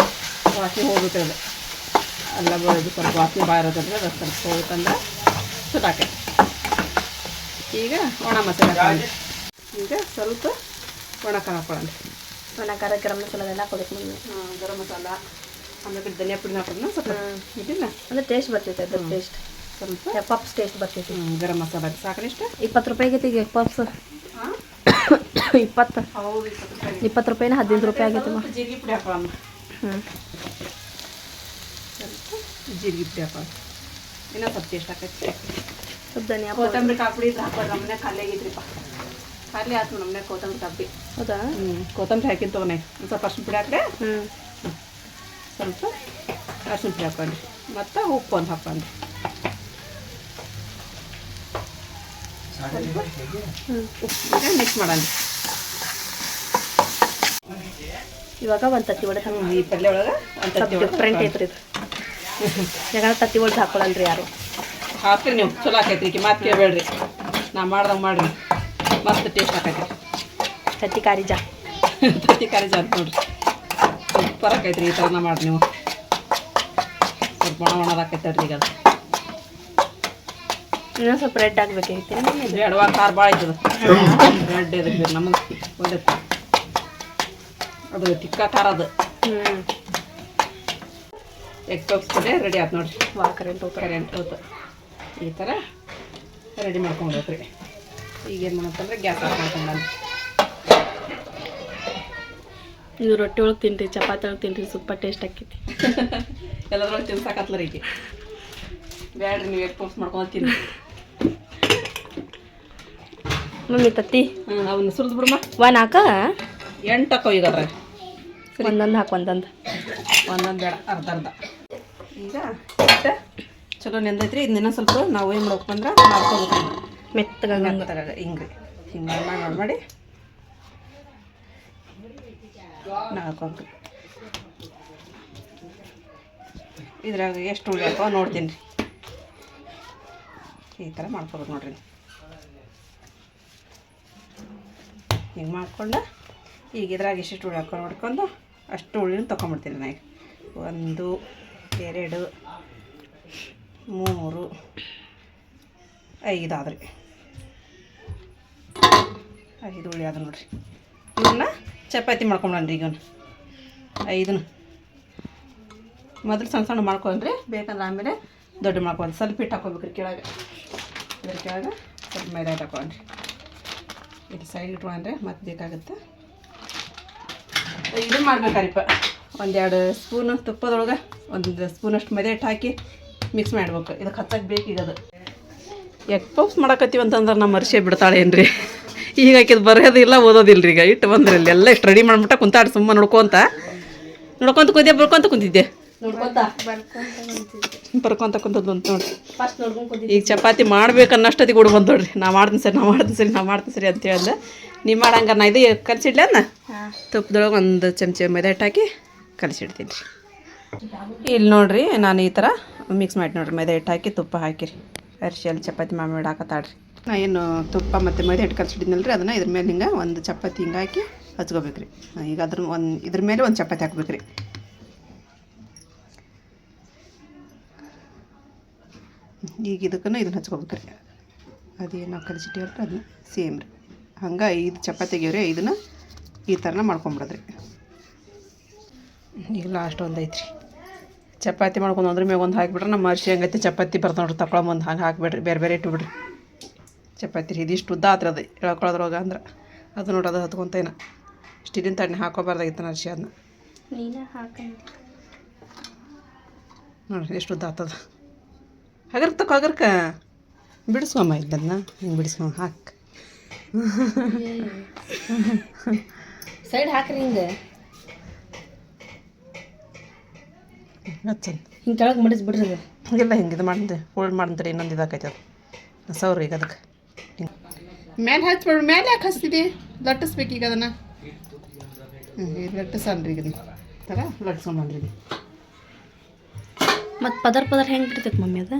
ವಾಸನೆ ಹೋಗ್ಬಿಟ್ಟಿರೋದು ಅಲ್ಲ ಇದು ಸ್ವಲ್ಪ ವಾಸನೆ ಭಾಳ ಇರೋದಂದ್ರೆ ಅದು ಸ್ವಲ್ಪ ಹೋಗ್ಬೇಕಂದ್ರೆ ಸುತ್ತ ಹಾಕಿ. ಈಗ ಒಣ ಮಸಾಲೆ ಹಾಕೊಂಡು ಈಗ ಸ್ವಲ್ಪ ಒಣ ಖಾರ ಹಾಕೊಳ್ಳೋಣ ಒಣ ಖಾರ ಗರಂ ಮಸಾಲ ಎಲ್ಲ ಹಾಕೋಬೇಕು ಮುಂದೆ ಗರಂ ಮಸಾಲ ಆಮೇಲೆ ಧನಿಯಾ ಪುಡಿ ಹಾಕೋದನ್ನ ಸ್ವಲ್ಪ ಇದಿಲ್ಲ ಅಂದ್ರೆ ಟೇಸ್ಟ್ ಬರ್ತೈತೆ ಅದ್ರ ಟೇಸ್ಟ್ ಸ್ವಲ್ಪ? ಪಪ್ಸ್ ಟೇಸ್ಟ್ ಬರ್ತೈತಿ. ಗರಮ್ ಗರಂ ಮಸಾಲ ಸಾಕಷ್ಟು ಇಪ್ಪತ್ತು ರೂಪಾಯಿಗೆ ಐತಿ ಪಪ್ಸ್ ಹಾಂ? ಇಪ್ಪತ್ತು ಇಪ್ಪತ್ತು ರೂಪಾಯಿನ ಹದಿನೈದು ರೂಪಾಯಿ ಆಗೈತೆ ಜೀರಿಗೆ ಪುಡಿ ಹಾಕೋಣ ಹ್ಞೂ ಸ್ವಲ್ಪ ಜೀರಿಗೆ ಪುಡಿ ಹಾಕೋಣ ಇನ್ನೂ ಸ್ವಲ್ಪ ಟೇಸ್ಟ್ ಹಾಕೈತಿ ಸ್ವಲ್ಪ ಧನಿಯಾ ಕೊತ್ತಂಬರಿ ಕಾಪುಡಿ ಹಾಕೋದು ನಮ್ಮನೆ ಖಾಲಿ ಆಗಿದ್ರಿಪ್ಪ. ಖಾಲಿ ಆಯ್ತು ನಮ್ಮನೆ ಕೊತ್ತಂಬರಿ ಕಾಪಿ ಹೌದಾ? ಹ್ಞೂ ಕೊತ್ತಂಬರಿ ಹಾಕಿದ್ದು ತಗೊನೆ ಒಂದು ಸ್ವಲ್ಪ ಅರ್ಶಿನ ಪುಡಿ ಹಾಕ್ರೆ. ಹ್ಞೂ ಸ್ವಲ್ಪ ಅರ್ಶಿನ ಪುಡಿ ಹಾಕೊಂಡ್ರಿ ಮತ್ತು ಉಪ್ಪು ಒಂದು ಹಾಕೊಂಡ್ರಿ ಹ್ಞೂ ಮಿಕ್ಸ್ ಮಾಡೋಣ. ಇವಾಗ ಒಂದು ತತ್ತಿ ಒಳಗೆ ಹಂಗೆ ಈ ಪಲ್ಯ ಒಳಗೆ ಒಂದು ಸ್ವಲ್ಪ ಡಿಫ್ರೆಂಟ್ ಐತ್ರಿ ಇದು. ಯಾಕಂದ್ರೆ ತತ್ತಿ ಒಳಗೆ ರೀ ಯಾರು? ಹಾಕ್ರಿ ನೀವು. ಚಲೋ ಆಕೈತ್ರಿ ಈಕಿ. ಮಾತು ಕೇಳಬೇಡ್ರಿ. ನಾ ಮಾಡ್ದಂಗೆ ಮಾಡ್ರಿ. ಮಸ್ತ್ ಟೇಸ್ಟ್ ಹಾಕೈತಿ ತತ್ತಿ ಕಾರಿಜ ತತ್ತಿ ಕಾಲೇಜ್ ಅಂತ ನೋಡ್ರಿ. ಸೂಪರ್ ಆಕೈತ್ರಿ ಈ ಥರನ ಮಾಡಿ ನೀವು. ಸ್ವಲ್ಪ ಒಣ ಒಣದಾಕೈತೆ ಈಗ. ಅದು ಇನ್ನೊಂದು ಸ್ವಲ್ಪ ರೆಡ್ ಆಗ್ಬೇಕಾಗಿತ್ತು ಎಡವಾ ಖಾರ ಭಾಳ ಐತದ ರೆಡ್ ಇದೆ ನಮಗೆ ಒಳ್ಳೆದು ಅದು ತಿಕ್ಕ ಖಾರ ಅದು. ಹ್ಞೂ ಎಗ್ ಪಪ್ಸ್ ರೆಡಿ ಆಯ್ತು ನೋಡಿರಿ. ವಾ ಕರೆಂಟ್ ಹೋಗ್ತಾರೆ ಕರೆಂಟ್ ಹೋತು ಈ ಥರ ರೆಡಿ ಮಾಡ್ಕೊಂಡ್ರಿ ಈಗ ಏನು ಮಾಡತ್ತಂದ್ರೆ ಗ್ಯಾಸ್ ಆಫ್ ಮಾಡ್ಕೊಂಡ್ರಿ ಇದು ರೊಟ್ಟಿ ಒಳಗೆ ತಿನ್ರಿ ಚಪಾತಿ ಒಳಗೆ ತಿನ್ರಿ ಸೂಪರ್ ಟೇಸ್ಟ್ ಆಕೈತಿ. ಎಲ್ಲದ್ರೊಳಗೆ ತಿನ್ಸಾಕತ್ಲ ರೀ ಬ್ಯಾಡ್ರಿ ನೀವು ಎಗ್ ಪಪ್ಸ್ ಮಾಡ್ಕೊಂಡು ತಿನ್ನಿ ಮಮ್ಮಿ ತತ್ತಿ ಅವನ್ನ ಸುರಿದು ಬಿಡಮ್ಮ ಒನ್ ಹಾಕ? ಎಂಟು ಹಾಕೋ ಈಗ ಅದ್ರಾಗ ಒಂದೊಂದು ಹಾಕು ಒಂದೊಂದು. ಒಂದೊಂದು ಬೇಡ ಅರ್ಧ ಅರ್ಧ. ಈಗ ಚಲೋ ನೆಂದೈತ್ರಿ ಇದನ್ನ ಸ್ವಲ್ಪ ನಾವು ಏನು ಮಾಡ್ಬೇಕು ಅಂದ್ರೆ ಮಾಡ್ಕೊಬೇಕು ಮೆತ್ತಗಂಗ ಹಿಂಗೆ. ಹಿಂಗೆ ಹಿಂಗೆ ಮಾಡಿ ನೋಡಿ ಮಾಡಿ ಮಾಡಿ. ನಾಲ್ಕು ಇದ್ರಾಗ ಎಷ್ಟು ಉಳಿಯಪ್ಪ ನೋಡ್ತೀನಿ ರೀ. ಈ ಥರ ಮಾಡ್ಕೊಬೇಕು ನೋಡ್ರಿ. ಹಿಂಗೆ ಮಾಡಿಕೊಂಡು ಈಗ ಇದ್ರಾಗ ಎಷ್ಟೆಷ್ಟು ಉಳಿ ಹಾಕೊಂಡು ನೋಡ್ಕೊಂಡು ಅಷ್ಟು ಹುಳಿನ ತೊಗೊಂಬಿಡ್ತೀನಿ ನಾನು ಒಂದು, ಎರಡು, ಮೂರು, ಐದು ಆದ್ರಿ. ಐದು ಹುಳಿ ಆದ್ರೆ ನೋಡ್ರಿ. ಇವನ್ನ ಚಪಾತಿ ಮಾಡ್ಕೊಂಡ್ರಿ ಈಗ ಐದನ್ನು ಮೊದಲು ಸಣ್ಣ ಸಣ್ಣ ಮಾಡ್ಕೊಂಡ್ರಿ ಬೇಕಂದ್ರೆ ಆಮೇಲೆ ದೊಡ್ಡ ಮಾಡ್ಕೊಂಡು ಸ್ವಲ್ಪ ಹಿಟ್ಟು ಹಾಕೊಬೇಕ್ರಿ ಕೆಳಗೆ. ಇದ್ರ ಕೆಳಗೆ ಸ್ವಲ್ಪ ಮೈದಾ ಹಾಕೊಂಡ್ರಿ. ಇದು ಸೈಡ್ ಇಟ್ಕೊಂಡ್ರೆ ಮತ್ತೆ ಬೇಕಾಗುತ್ತೆ? ಇದು ಮಾಡ್ಬೇಕಾರಿಪ್ಪ ಒಂದೆರಡು ಸ್ಪೂನು ತುಪ್ಪದೊಳಗೆ, ಒಂದು ಸ್ಪೂನಷ್ಟು ಮೈದಾ ಹಿಟ್ಟು ಹಾಕಿ ಮಿಕ್ಸ್ ಮಾಡ್ಬೇಕು. ಇದಕ್ಕೆ ಹತ್ತಕ್ಕೆ ಬೇಕೀಗ ಅದು. ಎಗ್ ಮಾಡಕತ್ತೀವಿ ಅಂತಂದ್ರೆ ನಮ್ಮ ಮರ್ಷೆ ಬಿಡ್ತಾಳೇನ್ರಿ? ಈಗ ಹಾಕಿದ್ ಬರೆಯೋದಿಲ್ಲ ಓದೋದಿಲ್ಲ ರೀ ಈಗ. ಇಟ್ಟು ಬಂದ್ರೆ ಇಲ್ಲಿ ಎಲ್ಲ ಇಷ್ಟು ರೆಡಿ ಮಾಡ್ಬಿಟ್ಟ ಕುಂತಾಡಿ ಸುಮ್ಮನೆ ನೋಡ್ಕೊಂತ ನೋಡ್ಕೊಂತ ಕುದ್ದೆ ಬರ್ಕೊಂತ ಕುಂತಿದ್ದೆ ಬರ್ಕೊಂತ ಕುಂತದ್ದು ಅಂತ ನೋಡಿ ಫಸ್ಟ್ ನೋಡ್ಕೊಂಡು ಕೂತಿದ್ದೆ. ಈಗ ಚಪಾತಿ ಮಾಡ್ಬೇಕು ಅನ್ನಷ್ಟೊತ್ತಿಗೆ ಕೂಡ ಬಂದು ನೋಡ್ರಿ. ನಾ ಮಾಡ್ತೀನಿ ಸರಿ ನಾ ಮಾಡ್ತೀನಿ ಸರಿ ನಾ ಮಾಡ್ತೀನಿ ಸರಿ ಅಂತ ಹೇಳ್ದೆ. ನೀವು ಮಾಡಂಗ ನಾ ಇದು ಕಲಿಸಿಡ್ಲ ಅನ್ನ? ತುಪ್ಪದೊಳಗೆ ಒಂದು ಚಮಚ ಮೈದಾ ಹಿಟ್ಟು ಹಾಕಿ ಕಲಸಿಡ್ತೀನಿ ರೀ. ಇಲ್ಲಿ ನೋಡ್ರಿ ನಾನು ಈ ಥರ ಮಿಕ್ಸ್ ಮಾಡಿ ನೋಡ್ರಿ. ಮೈದಾ ಹಿಟ್ಟು ಹಾಕಿ ತುಪ್ಪ ಹಾಕಿರಿ. ಅರಿಶಿಯಲ್ಲಿ ಚಪಾತಿ ಮಾಡಿ ಹಾಕತ್ತಾಡ್ರಿ ನಾ ಏನು ತುಪ್ಪ ಮತ್ತು ಮೈದಾ ಹಿಟ್ಟು ಕಲಸಿಡಿದ್ನಲ್ಲ ರೀ ಅದನ್ನು ಇದ್ರ ಮೇಲೆ ಹಿಂಗೆ ಒಂದು ಚಪಾತಿ ಹಿಂಗೆ ಹಾಕಿ ಹಚ್ಕೋಬೇಕ್ರಿ. ರೀ ಈಗ ಅದ್ರ ಒಂದು ಇದ್ರ ಮೇಲೆ ಒಂದು ಚಪಾತಿ ಹಾಕ್ಬೇಕ್ರಿ. ಈಗ ಇದಕ್ಕೂ ಇದನ್ನ ಹಚ್ಕೋಬೇಕ್ರಿ ಅದೇನು ನಾವು ಕಲಿಸಿಟ್ಟಿವಲ್ರಿ ಅದನ್ನ ಸೇಮ್ ರೀ. ಹಂಗೆ ಐದು ಚಪಾತಿ ರೀ ಐದನ್ನ ಈ ಥರನ ಮಾಡ್ಕೊಂಬಿಡೋದ್ರಿ ಈಗ ಲಾಸ್ಟ್ ಒಂದು ಐತ್ರಿ. ಚಪಾತಿ ಮಾಡ್ಕೊಂಡು ಅಂದ್ರೆ ಮ್ಯಾಗ ಒಂದು ಹಾಕಿಬಿಟ್ರೆ ನಮ್ಮ ಅರ್ಶಿ ಹಂಗೈತಿ ಚಪಾತಿ ಬರ್ತಾವೆ ನೋಡ್ರಿ ಒಂದು ಹಂಗೆ ಹಾಕಿಬಿಡ್ರಿ ಬೇರೆ ಬೇರೆ ಇಟ್ಟು ಬಿಡ್ರಿ ಚಪಾತಿ ರೀ ಇದಿಷ್ಟು ಉದ್ದ ಆತ್ರಿ ಅದು ಎಳ್ಕೊಳ್ಳೋದ್ರೊಳಗೆ ಅಂದ್ರೆ. ಅದು ನೋಡಿ ಅದು ಹತ್ಕೊಂತೇನ ಸ್ಟೀಲಿನ ತಣ್ಣೆ ಹಾಕೋಬಾರ್ದಾಗಿತ್ತು ಅರ್ಶಿ ಅದನ್ನ. ನೋಡ್ರಿ ಎಷ್ಟು ಉದ್ದ ಆತದ. ಹಗರ್ಕ ತಗೋ ಹಗರ್ಕ ಬಿಡಿಸ್ಕೊಮ್ಮ ಇದ್ದದನ್ನ ಹಿಂಗೆ ಬಿಡಿಸ್ಕೊಂಬ ಹಾಕ್. ಸೈಡ್ ಹಾಕ್ರಿ ಹಿಂಗೆ. ಹಚ್ಚಂತ ಹಿಂಗೆ ಕೆಳಗೆ ಮಡಿಸಿ ಬಿಡ್ರಿ ಅದು. ಹಂಗೆಲ್ಲ ಹಿಂಗೆ ಇದು ಮಾಡಿದೆ ಫೋಲ್ಡ್ ಮಾಡಿದ್ರೆ ಇನ್ನೊಂದು ಇದಾಕೈತೆ ಅದು. ಸೌರಿ ಈಗ ಅದಕ್ಕೆ. ಮೇಲೆ ಹಚ್ಬಿಡ್ರಿ ಮೇಲೆ ಯಾಕೆ ಹಚ್ತಿದ್ದಿ ಲಟ್ಟಿಸ್ಬೇಕು ಈಗ ಅದನ್ನು. ಹ್ಞೂ ಇದು ಲಟ್ಟಿಸನ್ರಿ ಈಗ ಥರ ಲಟ್ಸ್ಕೊಂಬಂದ್ರಿ ಇದು ಮತ್ತು ಪದರ್ ಪದರ್ ಹೆಂಗೆ ಬಿಡ್ತೈತೆ ಮಮ್ಮಿ ಅದು?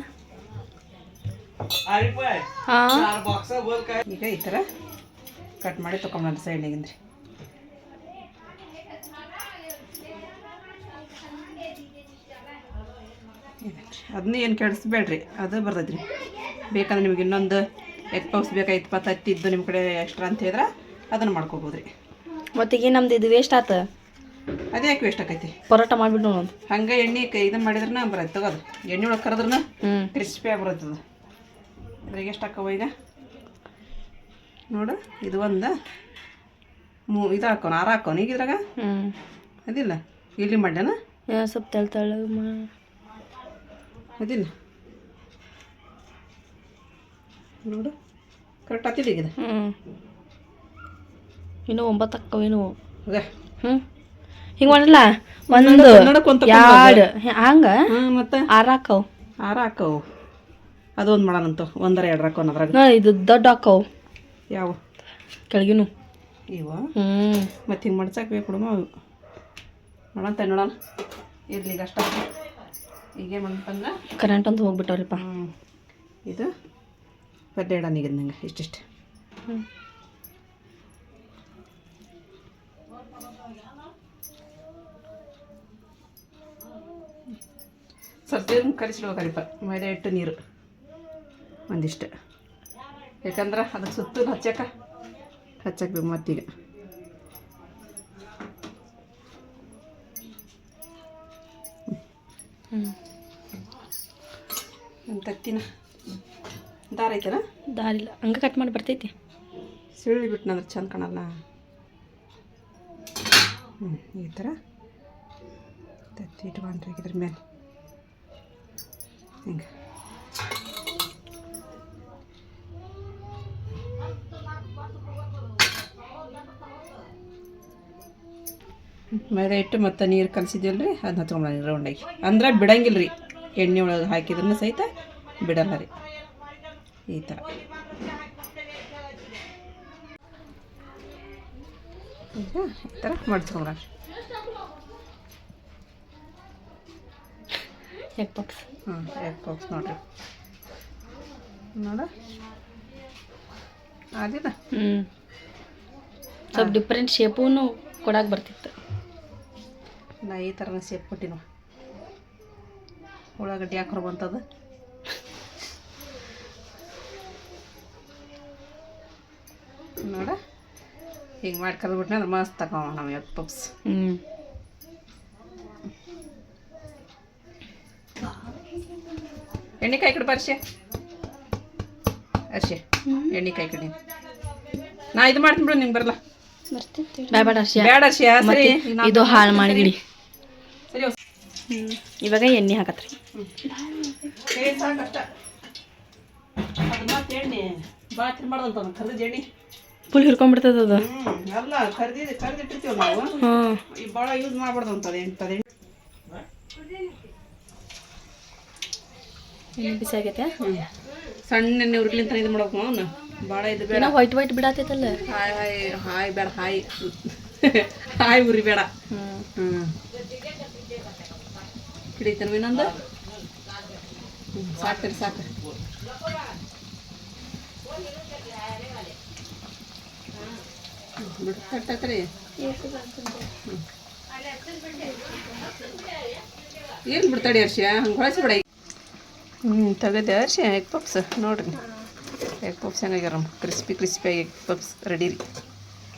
ಈಗ ಈ ಥರ ಕಟ್ ಮಾಡಿ ತೊಗೊಂಬಂದ್ರಿ ಸೈಡ್ನಾಗಿಂದ್ರಿ ಅದನ್ನ ಏನು ಕೆಡಿಸ್ಬೇಡ್ರಿ ಅದು ಬರ್ತೈತ್ರಿ. ರೀ ಬೇಕಂದ್ರೆ ನಿಮ್ಗೆ ಇನ್ನೊಂದು ಎಗ್ ಪಫ್ಸ್ ಬೇಕಾಯ್ತು ತತ್ತಿದ್ದು ನಿಮ್ಮ ಕಡೆ ಎಕ್ಸ್ಟ್ರಾ ಅಂತ ಹೇಳಿದ್ರೆ ಅದನ್ನು ಮಾಡ್ಕೋಬೋದು ರೀ ಈಗ ನಮ್ದು ಇದು ವೇಸ್ಟ್ ಆತ? ಅದೇ ಯಾಕೆ ವೇಸ್ಟ್ ಆಕೈತಿ? ಪರೋಟ ಮಾಡಿಬಿಟ್ಟು ನೋಡು. ಹಂಗೆ ಎಣ್ಣೆ ಇದನ್ನ ಮಾಡಿದ್ರೆ ಬರತ್ತೆ ತಗೋದು ಎಣ್ಣೆ ಒಳಗೆ ಕರೆದ್ರೂ ಕ್ರಿಸ್ಪಿಯಾಗಿ ಕ್ರಿಸ್ಪಿ ಆಗಿ ಬರ್ತದೆ ಇದ್ರಾಗ ಎಷ್ಟು ಹಾಕವ ಈಗ? ನೋಡು ಇದು ಒಂದು ಮೂ ಇದು ಹಾಕೋಣ ಆರು ಹಾಕೋಣ ಈಗ ಇದ್ರಾಗ? ಹ್ಞೂ ಅದಿಲ್ಲ ಇಲ್ಲಿ ಮಾಡ್ಯಾನ? ಏನೋ ಸ್ವಲ್ಪ ತಳ್ತಾಳ ತೆಳು ಅದಿಲ್ಲ. ನೋಡು ಕರೆಕ್ಟ್ ಆಗ್ತಿಲ್ಲ ಈಗ ಹ್ಞೂ ಇನ್ನೂ ಒಂಬತ್ತು ಅಕ್ಕವ ಇನ್ನು. ಅದೇ. ಹ್ಞೂ ಹಿಂಗೆ ಮಾಡಿಲ್ಲ? ಒಂದು ಎರಡು ಹಂಗೆ. ಹಾಂ ಮತ್ತು? ಆರು ಹಾಕವು. ಆರು ಹಾಕವು. ಅದೊಂದು ಮಾಡೋಣಂತ ಒಂದರ ಎರಡು ಅದ್ರಾಗ. ಇದು ದೊಡ್ಡ ಹಾಕವು. ಯಾವ? ಕೆಳಗಿನು. ಇವ? ಹ್ಞೂ ಮತ್ತು ಹಿಂಗೆ ಮಡ್ಸಕ್ಕೆ ಬೇಕು ಬಿಡಮ್ಮ ಅವು. ನೋಡಂತ ನೋಡೋಣ. ಇರಲಿ ಈಗ ಅಷ್ಟ. ಈಗೇನು ಮಾಡ್ತಂದ್ರೆ ಕರೆಂಟ್ ಅಂತ ಹೋಗ್ಬಿಟ್ಟವ್ರಿಪ್ಪ. ಹ್ಞೂ ಇದು ಪಲ್ಯ ಇಡೋಣ ಈಗ ನಂಗೆ ಇಷ್ಟಿಷ್ಟು ಹ್ಞೂ ಸ್ವಲ್ಪ ಕಲಿಸ್ಬೇಕರಿಪ್ಪ ಮೈದಾ ಇಟ್ಟು ನೀರು. ಒಂದಿಷ್ಟು. ಯಾಕಂದ್ರೆ ಅದಕ್ಕೆ ಸುತ್ತು ಹಚ್ಚಕ್ಕ ಹಚ್ಚಕ್ಕೆ ಮತ್ತೀಗ ಹ್ಞೂ ಒಂದು ತತ್ತಿನ. ದಾರ ಇಲ್ಲ. ದಾರಿಲ್ಲ ಹಂಗೆ ಕಟ್ ಮಾಡಿ ಬರ್ತೈತಿ. ಸುಳ್ಳಿ ಬಿಟ್ನಂದ್ರೆ ಚಂದ ಕಾಣಲ್ಲ. ಹ್ಞೂ ಈ ಥರ ತತ್ತಿ ಇಟ್ಕೊಂಡ್ರಿ ಇದ್ರ ಮೇಲೆ. ಹಿಂಗೆ. ಮೈದಾ ಹಿಟ್ಟು ಮತ್ತು ನೀರು ಕಲಸಿದ್ವಲ್ಲ ರೀ ಅದನ್ನ ರೌಂಡ್ ರೌಂಡಾಗಿ ಅಂದ್ರೆ ಬಿಡಂಗಿಲ್ಲ ರೀ ಎಣ್ಣೆ ಒಳಗೆ ಹಾಕಿದ್ರೂ ಸಹಿತ ಬಿಡಲ್ಲ ರೀ. ಈ ಥರ ಈಗ ಈ ಥರ ಮಡ್ಚ್ಕೊಂಬ್ರ ಎಗ್ ಬಾಕ್ಸ್ ಹಾಂ ಎಗ್ ಬಾಕ್ಸ್ ನೋಡ್ರಿ. ನೋಡ. ಅದಿದ ಹ್ಞೂ ಸ್ವಲ್ಪ ಡಿಫ್ರೆಂಟ್ ಶೇಪೂನು ಕೊಡಕ್ಕೆ ಬರ್ತಿತ್ತು. ನಾ ಈ ಥರನೇ ಸೇಪ್ ಕೊಟ್ಟಿನ. ಉಳ್ಳಾಗಡ್ಡಿ ಹಾಕ್ರ ಬಂತದ. ನೋಡ ಹಿಂಗೆ ಮಾಡಿ ಕಲ್ಬಿಟ್ನೆ ಅಂದ್ರೆ ಮಸ್ತ್ ತಗೋ ನಾವು ಎಗ್ ಪಪ್ಸ್. ಹ್ಞೂ ಎಣ್ಣೆ ಕಾಯಿ ಕಡೆ ಬರ್ಸಿ ಅರ್ಶಿ ಎಣ್ಣೆ ಕಾಯಿ ಕಡೆ ನಾ ಇದು ಮಾಡ್ತೀನಿ ಬಿಡು ನಿಂಗೆ ಬರಲ್ಲ ಬೇಡ ಅರ್ಷೆ. ಬೇಡ ಅರ್ಶಿ ಸರಿ ಇದು ಹಾಳು ಮಾಡಿಗಿಡಿ. ಹ್ಞೂ ಇವಾಗ ಎಣ್ಣೆ ಹಾಕತ್ರಿ. ಫುಲ್ ಹಿಡ್ಕೊಂಡ್ಬಿಡ್ತದ ಅದು. ಅಲ್ಲ ಕರ್ದಿದ್ದು ಕರ್ದಿಟ್ಟಿರ್ತೀವಿ ನಾವು? ಈ ಭಾಳ ಯೂಸ್ ಮಾಡ್ಬಾರ್ದು ಅಂತ ಅದು ಎಂಟು ಎಣ್ಣೆ ಎಣ್ಣೆ ಬಿಸಿ ಆಗೈತೆ? ಸಣ್ಣ ಎಣ್ಣೆ ಉರ್ಲಿಂತ ಇದು ಮಾಡ್ಬೇಕು ಅವನು. ಭಾಳ ಇದು ಬೇಡ. ವೈಟ್ ವೈಟ್ ಬಿಡಾತೈತಲ್ಲ. ಹಾಯ್ ಹಾಯ್ ಹಾಯ್ ಬೇಡ ಹಾಯ್. ಹಾಯ್ ಉರಿ ಬೇಡ. ಹ್ಞೂ ಹ್ಞೂ ಹಿಡಿತೇನೆ ಇನ್ನೊಂದು? ಹ್ಞೂ ಸಾಕ್ರಿ ಸಾಕು ತಟ್ಟತ್ರಿ ಏನು ಬಿಡ್ತಾಡಿ ಅರ್ಷಿ ಹಂಗೆ ಹೊಳಸ್ಬಿಡ ಹ್ಞೂ ತೆಗೆದೆ ಅರ್ಷಿ ಎಗ್ ಪಪ್ಸ್ ನೋಡ್ರಿ. ಎಗ್ ಪಪ್ಸ್ ಹೆಂಗಾಗ್ಯಾರ ಕ್ರಿಸ್ಪಿ ಕ್ರಿಸ್ಪಿಯಾಗಿ ಎಗ್ ಪಪ್ಸ್ ರೆಡಿ ರೀ.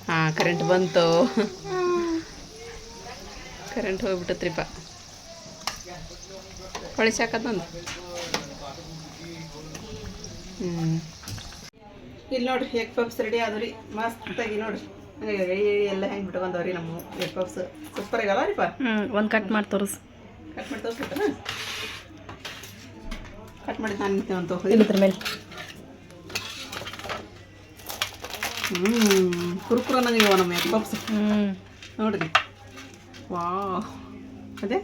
ಹಾಂ ಕರೆಂಟ್ ಬಂತು. ಕರೆಂಟ್ ಹೋಗ್ಬಿಟ್ಟತ್ರಿಪ್ಪ. ಹೊಳಿಸಿ ಹಾಕತ್ತಂದು ಹ್ಞೂ ಇಲ್ಲಿ ನೋಡ್ರಿ ಎಗ್ ಪಪ್ಸ್ ರೆಡಿ ಆದ್ರಿ ಮಸ್ತಾಗಿ ನೋಡ್ರಿ. ಎಲ್ಲ ಹೆಂಗೆ ಬಿಟ್ಕೊಂಡವ್ರಿ ನಮ್ಮ ಎಗ್ ಪಪ್ಸ್ ಸೂಪರ್ ಆಗಲ್ಲ ರೀ ಹ್ಞೂ ಒಂದು ಕಟ್ ಮಾಡಿ ತೋರಿಸ್. ಕಟ್ ಮಾಡಿ ತೋರಿಸ್ಬಿಟ್ಟ ಕಟ್ ಮಾಡಿ ನಾನು ನಿಂತೇವೆ ಅಂತ ಇದ್ರ ಮೇಲೆ. ಹ್ಞೂ ಕುರುಕುರ ನಂಗೆ ಇವ ನಮ್ಮ ಎಗ್ ಪಪ್ಸ್ ಹ್ಞೂ ನೋಡ್ರಿ. ವಾ ಅದೇ?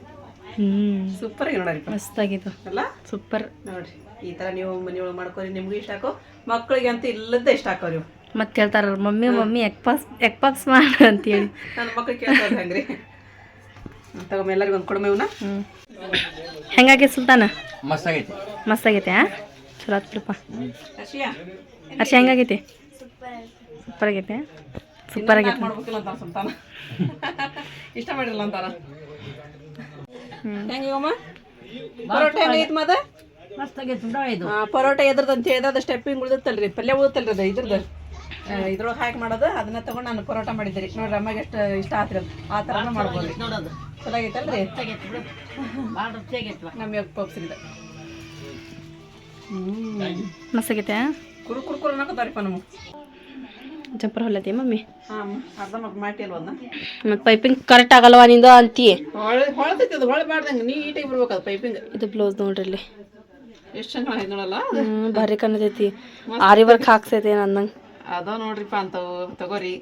ಸೂಪರ್ ಆಗಿ ನೋಡ್ರಿ ಮಸ್ತಾಗಿತ್ತು ಅಲ್ಲ? ಸೂಪರ್ ನೋಡ್ರಿ ಈ ತರ ನೀವು ಮನೆಯೊಳಗೆ ಮಾಡ್ಕೊರಿ ನಿಮ್ಗೂ ಇಷ್ಟ ಹಾಕೋ ಮಕ್ಕಳಿಗೆ ಅಂತೂ ಇಲ್ಲದ ಇಷ್ಟ ಹಾಕೋರಿ. ಮತ್ತೆ ಹೇಳ್ತಾರ mummy mummy egg puffs egg puffs ಮಾಡ ಅಂತೇಳಿ. ನನ್ನ ಮಕ್ಕಳು ಕೇಳ್ತಾರೆ ಹೆಂಗ್ರಿ. ತಗೊಂಬ ಎಲ್ಲರಿಗೂ ಒಂದು ಕೊಡಮೆ ಇವನ್ನ ಹ್ಞೂ ಹೆಂಗಾಗೈತೆ ಸುಲ್ತಾನ? ಮಸ್ತಾಗೈತಿ. ಮಸ್ತಾಗೈತೆ ಹಾಂ ಚಲೋ ಆತ್ ಬಿಡಪ್ಪ. ಅರ್ಷಿ ಹೆಂಗಾಗೈತಿ? ಸೂಪರ್ ಆಗೈತೆ. ಸೂಪರ್ ಆಗೈತೆ. ಮಾಡ್ಬೇಕಿಲ್ಲ ಅಂತಾನ ಸುಲ್ತಾನ. ಇಷ್ಟ ಮಾಡಿರಲ್ಲ ಅಂತಾನ ಪರೋಟ ಹೆಂಗೈತಿ ಮದ? ಪರೋಟ ಎದ್ರದ್ದು ಅಂತ ಹೇಳಿದ ಅದು ಸ್ಟೆಪ್ಪಿಂಗ್ ಉಳ್ದತ್ತಲ್ರಿ ಪಲ್ಯ ಉಳ್ದತ್ತಲ್ರಿ ಅದು ಇದ್ರದ್ದು. ಇದ್ರೊಳಗೆ ಹಾಕಿ ಮಾಡೋದು ಅದನ್ನ ತಗೊಂಡು ನಾನು ಪರೋಟ ಮಾಡಿದ್ದೆ ರೀ ನೋಡ್ರಿ ಅಮ್ಮಗೆ ಎಷ್ಟು ಇಷ್ಟ ಆತ್ರಿ ಅದು. ಆ ಥರನೂ ಮಾಡ್ಬೋದು. ನೋಡೋದು. ಭಾಳ ನಮ್ಮ ಪಪ್ಸಿಂದ ಹ್ಞೂ ಮಸ್ತಾಗೈತೆ ಕುರು ಕುರು ಕುರು ಅನ್ನಕತ್ತಾರಿಪ್ಪ ನಮಗೆ. ಜಂಪರ್ ಹೊಲತಿ ಮಮ್ಮಿ? ಮತ್ತೆ ಪೈಪಿಂಗ್ ಕರೆಕ್ಟ್ ಆಗಲ್ವಾ ನಿಂದು ಅಂತೀಯ? ಇದು ಬ್ಲೌಸ್ ನೋಡ್ರಿ ಇಲ್ಲಿ. ಭಾರಿ ಕಾಣತೈತಿ. ಆರಿ ವರ್ಕ್ ಹಾಕ್ಸೈತಿ ಅಂದಂಗೆ? ಅದ ನೋಡ್ರಿಪ್ಪ ಅಂತವು ತಗೋರಿ.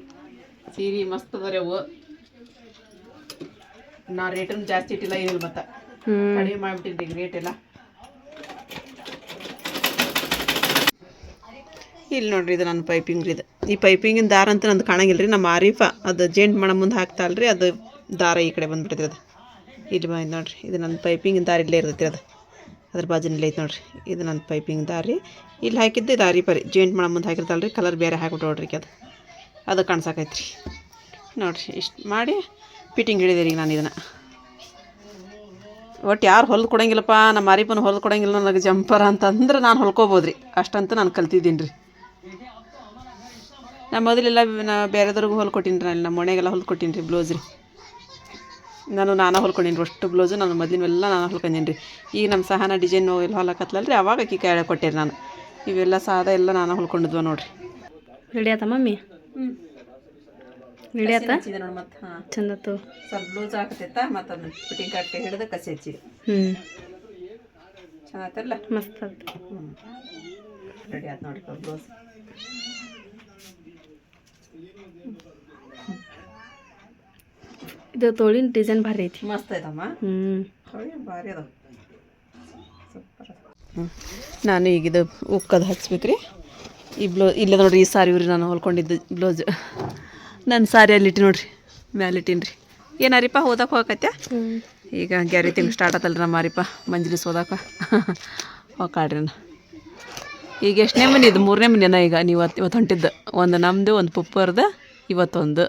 ಸೀರೆ ಮಸ್ತ್ ಅದಾರಿ ಅವು. ನಾ ರೇಟನ್ನು ಜಾಸ್ತಿ ಇಟ್ಟಿಲ್ಲ ಏನಿಲ್ಲ ಮತ್ತೆ. ಕಡಿಮೆ ಮಾಡಿಬಿಟ್ಟಿದ್ದೆ ರೇಟ್ ಎಲ್ಲ. ಇಲ್ಲಿ ನೋಡ್ರಿ, ಇದು ನನ್ನ ಪೈಪಿಂಗ್ ಇದು. ಈ ಪೈಪಿಂಗಿನ ದಾರ ಅಂತ ನಂದು ಕಾಣಂಗಿಲ್ಲ ರೀ ನಮ್ಮ ಆರೀಫ, ಅದು ಜೇಂಟ್ ಮಾಡೋ ಮುಂದೆ ಹಾಕ್ತಾಲ್ರಿ ಅದು ದಾರ ಈ ಕಡೆ ಬಂದ್ಬಿಡ್ತೈತಿ ಅದು. ಇಲ್ಲಿ ಬಂದು ನೋಡ್ರಿ, ಇದು ನನ್ನ ಪೈಪಿಂಗಿನ ದಾರಿ ಇಲ್ಲೇ ಇರ್ತೈತಿ ಅದು. ಅದ್ರ ಬಾಜಿನಲ್ಲಿ ಐತೆ ನೋಡ್ರಿ, ಇದು ನನ್ನ ಪೈಪಿಂಗ್ ದಾರಿ. ಇಲ್ಲಿ ಹಾಕಿದ್ದು ದಾರಿ ಪರಿ ಜೇಂಟ್ ಮಾಡೋ ಮುಂದೆ ಹಾಕಿರ್ತಲ್ರಿ ಕಲರ್ ಬೇರೆ ಹಾಕ್ಬಿಟ್ಟು ನೋಡ್ರಿ ಅದು. ಅದು ಕಾಣ್ಸಕೈತ್ರಿ. ನೋಡಿರಿ, ಇಷ್ಟು ಮಾಡಿ ಫಿಟ್ಟಿಂಗ್ ಹಿಡಿದಿರಿ ರೀ ನಾನು ಇದನ್ನು. ಒಟ್ಟು ಯಾರು ಹೊಲ್ದು ಕೊಡಂಗಿಲ್ಲಪ್ಪ, ನಮ್ಮ ಮಾರಿಪನ ಹೊಲ್ದು ಕೊಡಂಗಿಲ್ಲ ನನಗೆ ಜಂಪರ್ ಅಂತಂದ್ರೆ ನಾನು ಹೊಲ್ಕೋಬೋದು ರೀ ಅಷ್ಟಂತ ನಾನು ಕಲ್ತಿದ್ದೀನಿ ರೀ. ನಾ ಮೊದಲೆಲ್ಲ ನಾ ಬೇರೆದವ್ರಿಗೂ ಹೊಲ್ಕೊಟ್ಟಿನಿ ರೀ ನಮ್ಮ ಮನೆಗೆಲ್ಲ ಹೊಲ್ಕೊಟ್ಟಿನಿ ರೀ ಬ್ಲೌಸ್ ರೀ. ನಾನು ನಾನು ಹೊಲ್ಕೊಂಡಿನಿ ಅಷ್ಟು ಬ್ಲೌಸು ನಾನು ಮೊದಲಿನೆಲ್ಲ ನಾನು ಹೊಲ್ಕೊಂಡಿನಿ ರೀ ಈಗ ನಮ್ಮ ಸಹನ ಡಿಸೈನ್ ಎಲ್ಲ ಹೊಲಕತ್ತಲ್ಲ ರೀ ಅವಾಗ ಆಕಿ ಕೈ ಕೊಟ್ಟೆ ನಾನು. ಇವೆಲ್ಲ ಸಾದ ಎಲ್ಲ ನಾನು ಹೊಲ್ಕೊಂಡಿದ್ವ ನೋಡ್ರಿ. Ready mummy? ರೆಡಿ ಆತ ನೋಡಿ ಮತ್ತೆ ಹಾಂ. ಚಂದ ಸ್ವಲ್ಪ ಬ್ಲೌಸ್ ಹಾಕತೈತ ಮತ್ತು ಅದನ್ನ ಫಿಟ್ಟಿಂಗ್ ಕಟ್ಟೆ ಹಿಡಿದು ಕಸಿ ಹಚ್ಚಿರಿ ಹ್ಞೂ ಚೆನ್ನಾಗತ್ತಲ್ಲ ಮಸ್ತ್ ಆತು. ಹ್ಞೂ ರೆಡಿ ಆಯ್ತು ನೋಡಿ ಬ್ಲೌಸ್. ಇದು ತೋಳಿನ ಡಿಸೈನ್ ಭಾರಿ ಐತಿ. ಮಸ್ತ್ ಐತಮ್ಮ. ಹ್ಞೂ ಭಾರಿ ಅದಾವ. ನಾನು ಈಗ ಇದು ಉಕ್ಕದ ಹಚ್ಬೇಕು ರೀ ಈ ಬ್ಲೌಸ್ ಇಲ್ಲೇ ನೋಡ್ರಿ ಈ ಸಾರಿ ಇವ್ರಿ ನಾನು ಹೊಲ್ಕೊಂಡಿದ್ದು ಬ್ಲೌಸ್. ನನ್ನ ಸಾರಿ ಅಲ್ಲಿಟ್ಟು ನೋಡ್ರಿ ಮ್ಯಾಲಿಟ್ಟಿನಿ ರೀ ಏನಾರಿಪ್ಪ ಓದಕ್ಕೆ ಹೋಗಕತ್ಯ? ಈಗ ಗ್ಯಾರಿ ತಿಂಗ್ ಸ್ಟಾರ್ಟ್ ಆತಲ್ಲ ನಮ್ಮ ಮಾರಿಪ್ಪ ಮಂಜಲಿ ಸೋದಾಕ ಹೋಗಾಡ್ರಿ ನಾ. ಈಗ ಎಷ್ಟನೇ ಮನೆ ಇದು? ಮೂರನೇ ಮನೆನ ಈಗ? ನೀವು ಇವತ್ತು ಇವತ್ತು ಹೊಂಟಿದ್ದು. ಒಂದು ನಮ್ಮದು ಒಂದು ಪುಪ್ಪರ್ದು. ಇವತ್ತೊಂದು.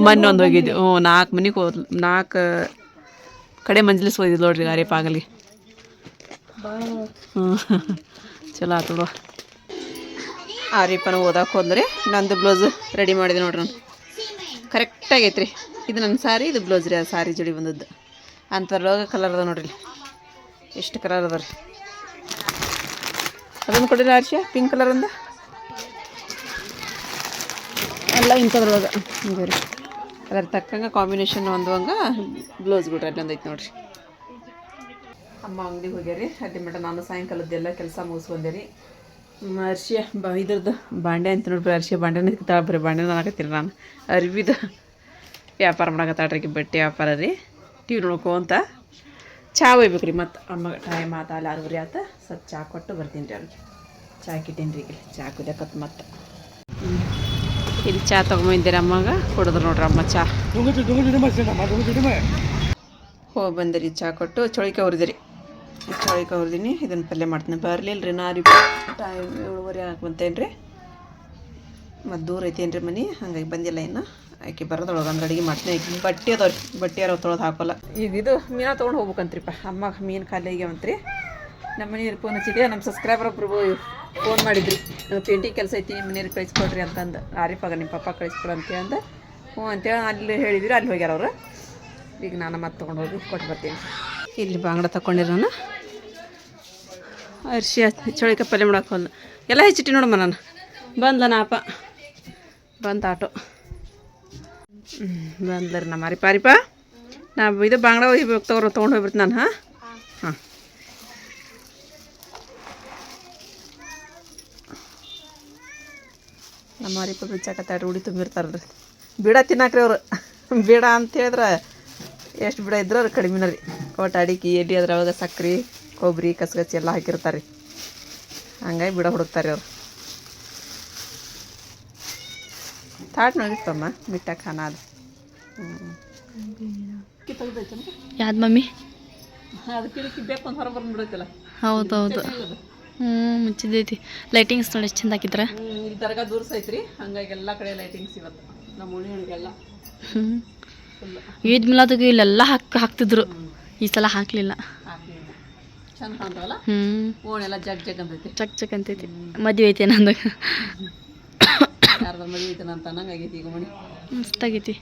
ಮೊನ್ನೆ ಒಂದು ಹೋಗಿದ್ವಿ. ಹ್ಞೂ ನಾಲ್ಕು ಮನೆಗೆ ಹೋದ್ ನಾಲ್ಕು ಕಡೆ ಮಂಜಲಿಸ್ ಹೋಗಿದ್ದು ನೋಡ್ರಿ ಗಾರಿಪ್ಪ ಆಗಲಿ ಹ್ಞೂ ಚಲೋ ಆತು ಆ ಆರಿಪ್ಪನ ಓದಕ್ಕೆ ಹೋದ್ರಿ ನಂದು ಬ್ಲೌಸ್ ರೆಡಿ ಮಾಡಿದೆ ನೋಡ್ರಿ ನಾನು. ಕರೆಕ್ಟಾಗೈತೆ ರೀ ಇದು ನನ್ನ ಸಾರಿ ಇದು ಬ್ಲೌಸ್ ರೀ ಆ ಸಾರಿ ಜೋಡಿ ಬಂದದ್ದು. ಅಂಥದ್ರೊಳಗೆ ಕಲರ್ ಅದ ನೋಡ್ರಿ ಎಷ್ಟು ಕಲರ್ ಅದ ರೀ. ಅದನ್ನು ಕೊಡಿರಿ ಆರ್ಷ ಪಿಂಕ್ ಕಲರ್ ಅಂದ? ಎಲ್ಲ ಇಂಥದ್ರೊಳಗೆ. ಹಿಂಗೆ ರೀ ಅದ್ರ ತಕ್ಕಂಗೆ ಕಾಂಬಿನೇಷನ್ ಹೊಂದುವಂಗೆ ಬ್ಲೌಸ್ ಬಿಡ್ರಿ ಅಲ್ಲಿ ಒಂದೈತೆ ನೋಡಿರಿ. ಅಮ್ಮ ಅಂಗಡಿಗೆ ಹೋಗ್ಯಾರಿ ಅಲ್ಲಿ ಮೇಡಮ್ ನಾನು ಸಾಯಂಕಾಲದ್ದೆಲ್ಲ ಕೆಲಸ ಮುಗಿಸ್ಕೊಂಡೆ ರೀ ಅರ್ಶಿಯ ಬ, ಇದ್ರದ್ದು ಬಾಂಡೆ ಅಂತ ನೋಡ್ರಿ, ಅರ್ಶಿಯ ಬಾಂಡೆನ ತಾಳ ಬರೀ ಬಾಂಡೆ ಅನ್ನಕತ್ತೀನಿ ನಾನು. ಅರ್ವಿದು ವ್ಯಾಪಾರ ಆಕಿ ಬಟ್ಟೆ ವ್ಯಾಪಾರ ರೀ. ಟಿ ವಿ ನೋಡ್ಕೊಂತ ಚಾ ಒಯ್ಬೇಕು ರೀ ಮತ್ತು. ಅಮ್ಮಗೆ ಟೈಮ್ ಆತ, ಅಲ್ಲಿ ಆರೂವರೆ ಆತ. ಸ್ವಲ್ಪ ಚಾ ಕೊಟ್ಟು ಬರ್ತೀನಿ ರೀ ಅವ್ರಿಗೆ ಚಾ ಕಿಟ್ಟೀನಿ ರೀ ಈಗ ಚಾ ಕುದಿಯಕತ್ ಮತ್ತೆ. ಇಲ್ಲಿ ಚಾ ತೊಗೊಂಬಂದಿರ ಅಮ್ಮಗೆ? ಕುಡಿದ್ರು ನೋಡ್ರಿ ಅಮ್ಮ ಚಾ. ಹೋಗಿ ಬಂದಿರಿ ಚಾ ಕೊಟ್ಟು ಚೌಳಿಕಾಯಿ ಹುರಿದಿರಿ. ಚೌಳಿಕಾಯಿ ಹುರಿದೀನಿ ಇದನ್ನು ಪಲ್ಯ ಮಾಡ್ತೀನಿ. ಬರಲಿಲ್ಲ ರೀ ನಾರಿ ಟೈಮ್ ಏಳುವರೆ ಹಾಕಿ ಬಂತೇನ್ರಿ? ರೀ ಮತ್ತು ದೂರ ಐತೇನು ರೀ ಮನೆ ಹಂಗಾಗಿ ಬಂದಿಲ್ಲ ಇನ್ನು. ಆಕೆ ಬರೋದೊಳಗೆ ಅಂದ್ರೆ ಅಡುಗೆ ಮಾಡ್ತೀನಿ. ಆಕೆ ಬಟ್ಟೆ ಅದಾವ ರೀ ಬಟ್ಟೆ ಯಾರೋ ತೊಳೆದು ಹಾಕೋಲ್ಲ. ಈಗ ಇದು ಮೀನಾ ತೊಗೊಂಡು ಹೋಗ್ಬೇಕಂತ್ರಿಪ್ಪ. ಅಮ್ಮ ಮೀನು ಖಾಲಿ ಆಗ್ಯಾವಂತ್ರಿ. ನಮ್ಮ ಮನೆಯವ್ರು ಫೋನ್ ಹಚ್ಚಿದೆ ನಮ್ಮ ಸಬ್ಸ್ಕ್ರೈಬರ್ ಒಬ್ರು ಫೋನ್ ಮಾಡಿದ್ರಿ. ಪೇಂಟಿಂಗ್ ಕೆಲಸ ಐತಿ ನಿಮ್ಮ ಮನೇಲಿ ಕಳಿಸ್ಕೊಡ್ರಿ ಅಂತಂದು. ಆರಿಫಾಗ ನಿಮ್ಮ ಪಪ್ಪ ಕಳಿಸ್ಕೊಡು ಅಂತ ಅಂದ. ಹ್ಞೂ, ಅಂತೇಳಿ ಅಲ್ಲಿ ಹೇಳಿದ್ರಿ, ಅಲ್ಲಿ ಹೋಗ್ಯಾರ ಅವರು. ಈಗ ನಾನು ಮತ್ತೆ ತೊಗೊಂಡು ಹೋಗಿ ಕೊಟ್ಟು ಬರ್ತೀನಿ. ಇಲ್ಲಿ ಬಾಂಗ್ಡ ನಾನು ಅರ್ಶಿ ಚಳಿಕ ಪಲ್ಯ ಮಾಡಕ್ಕೆ ಹೋದ ಎಲ್ಲ ಹೆಚ್ಚಿಟ್ಟಿ ನೋಡಮ್ಮ ನಾನು. ಬಂದ್ಲ ನಾಪ ಬಂತ ಆಟೋ. ಬಂದ್ಲರಿ ನಮ್ಮ ಅರಿಪ ಅರಿಪ. ನಾ ಇದು ಬಾಂಗ್ಡ ಹೋಗಿ ತಗೋರು ತೊಗೊಂಡು ಹೋಗ್ಬಿಡ್ತೀನಿ ನಾನು, ಹಾಂ. ನಮ್ಮ ಅರಿಪ ಬಿಚ್ಚಾಕತ್ತಾಡ್ರಿ ಉಡಿ ತುಂಬಿರ್ತಾರ್ರಿ. ಬಿಡ ತಿನ್ನಾಕ್ರಿ ಅವರು. ಬಿಡ ಅಂತ ಹೇಳಿದ್ರೆ ಎಷ್ಟು ಬಿಡ ಇದ್ರೆ ಅವ್ರು ಕಡಿಮೆನ ರೀ ಒಟ್ಟು ಅಡಿಕೆ ಎಲ್ಲಿ ಅದ್ರೊಳಗೆ ಸಕ್ಕರೆ ಕೊಬ್ಬರಿ ಕಸಗಚ್ಚಿ ಎಲ್ಲ ಹಾಕಿರ್ತಾರೆ ರೀ ಹಂಗಾಗಿ ಬಿಡ ಹುಡುಕ್ತಾರೆ ಅವ್ರು. ತಾಟ್ ನೋಡಿತ್ತಮ್ಮ ಮಿಟ್ಟ ಖಾನ ಅದು. ಯಾವ್ದು ಮಮ್ಮಿ? ಅದು ಕಿಟಕಿ ಬೇಕು ಅಂತ ಬಂದ್ಬಿಡುತ್ತಲ್ಲ ಹೌದು ಹೌದು. ಹ್ಞೂ ಮುಚ್ಚಿದೈತಿ. ಲೈಟಿಂಗ್ಸ್ ನೋಡಿ ಎಷ್ಟು ಚಂದ ಹಾಕಿದ್ರ? ಈ ದರ್ಗಾ ದೂರ ಐತ್ರಿ ಹಂಗಾಗಿ ಎಲ್ಲ ಕಡೆ ಲೈಟಿಂಗ್ಸ್ ಇವತ್ತು. ನಮ್ಮ ಉಳಿಗಳಿಗೆಲ್ಲ ಹ್ಞೂ. ಈದ್ ಮಿಲಾದಿಗೆ ಇಲ್ಲೆಲ್ಲ ಹಾಕ್ ಹಾಕ್ತಿದ್ರು. ಈ ಸಲ ಹಾಕ್ಲಿಲ್ಲ. ಹಾಕಿ ಚಂದ ಕಾಣ್ತಾವಲ್ಲ? ಹ್ಞೂ. ಓಣೆಲ್ಲ ಜಗ್ ಜಗ್ ಅಂತೈತಿ. ಚಕ್ ಚಕ್ ಅಂತೈತಿ. ಮದುವೆ ಐತೆ ನಂದು. ಯಾರ್ದಾರ ಮದುವೆ ಐತೆ ಅಂತ ಅನ್ನಂಗೆ ಆಗೈತಿ ಈಗ ಮಣಿ. ಮಸ್ತಾಗೈತಿ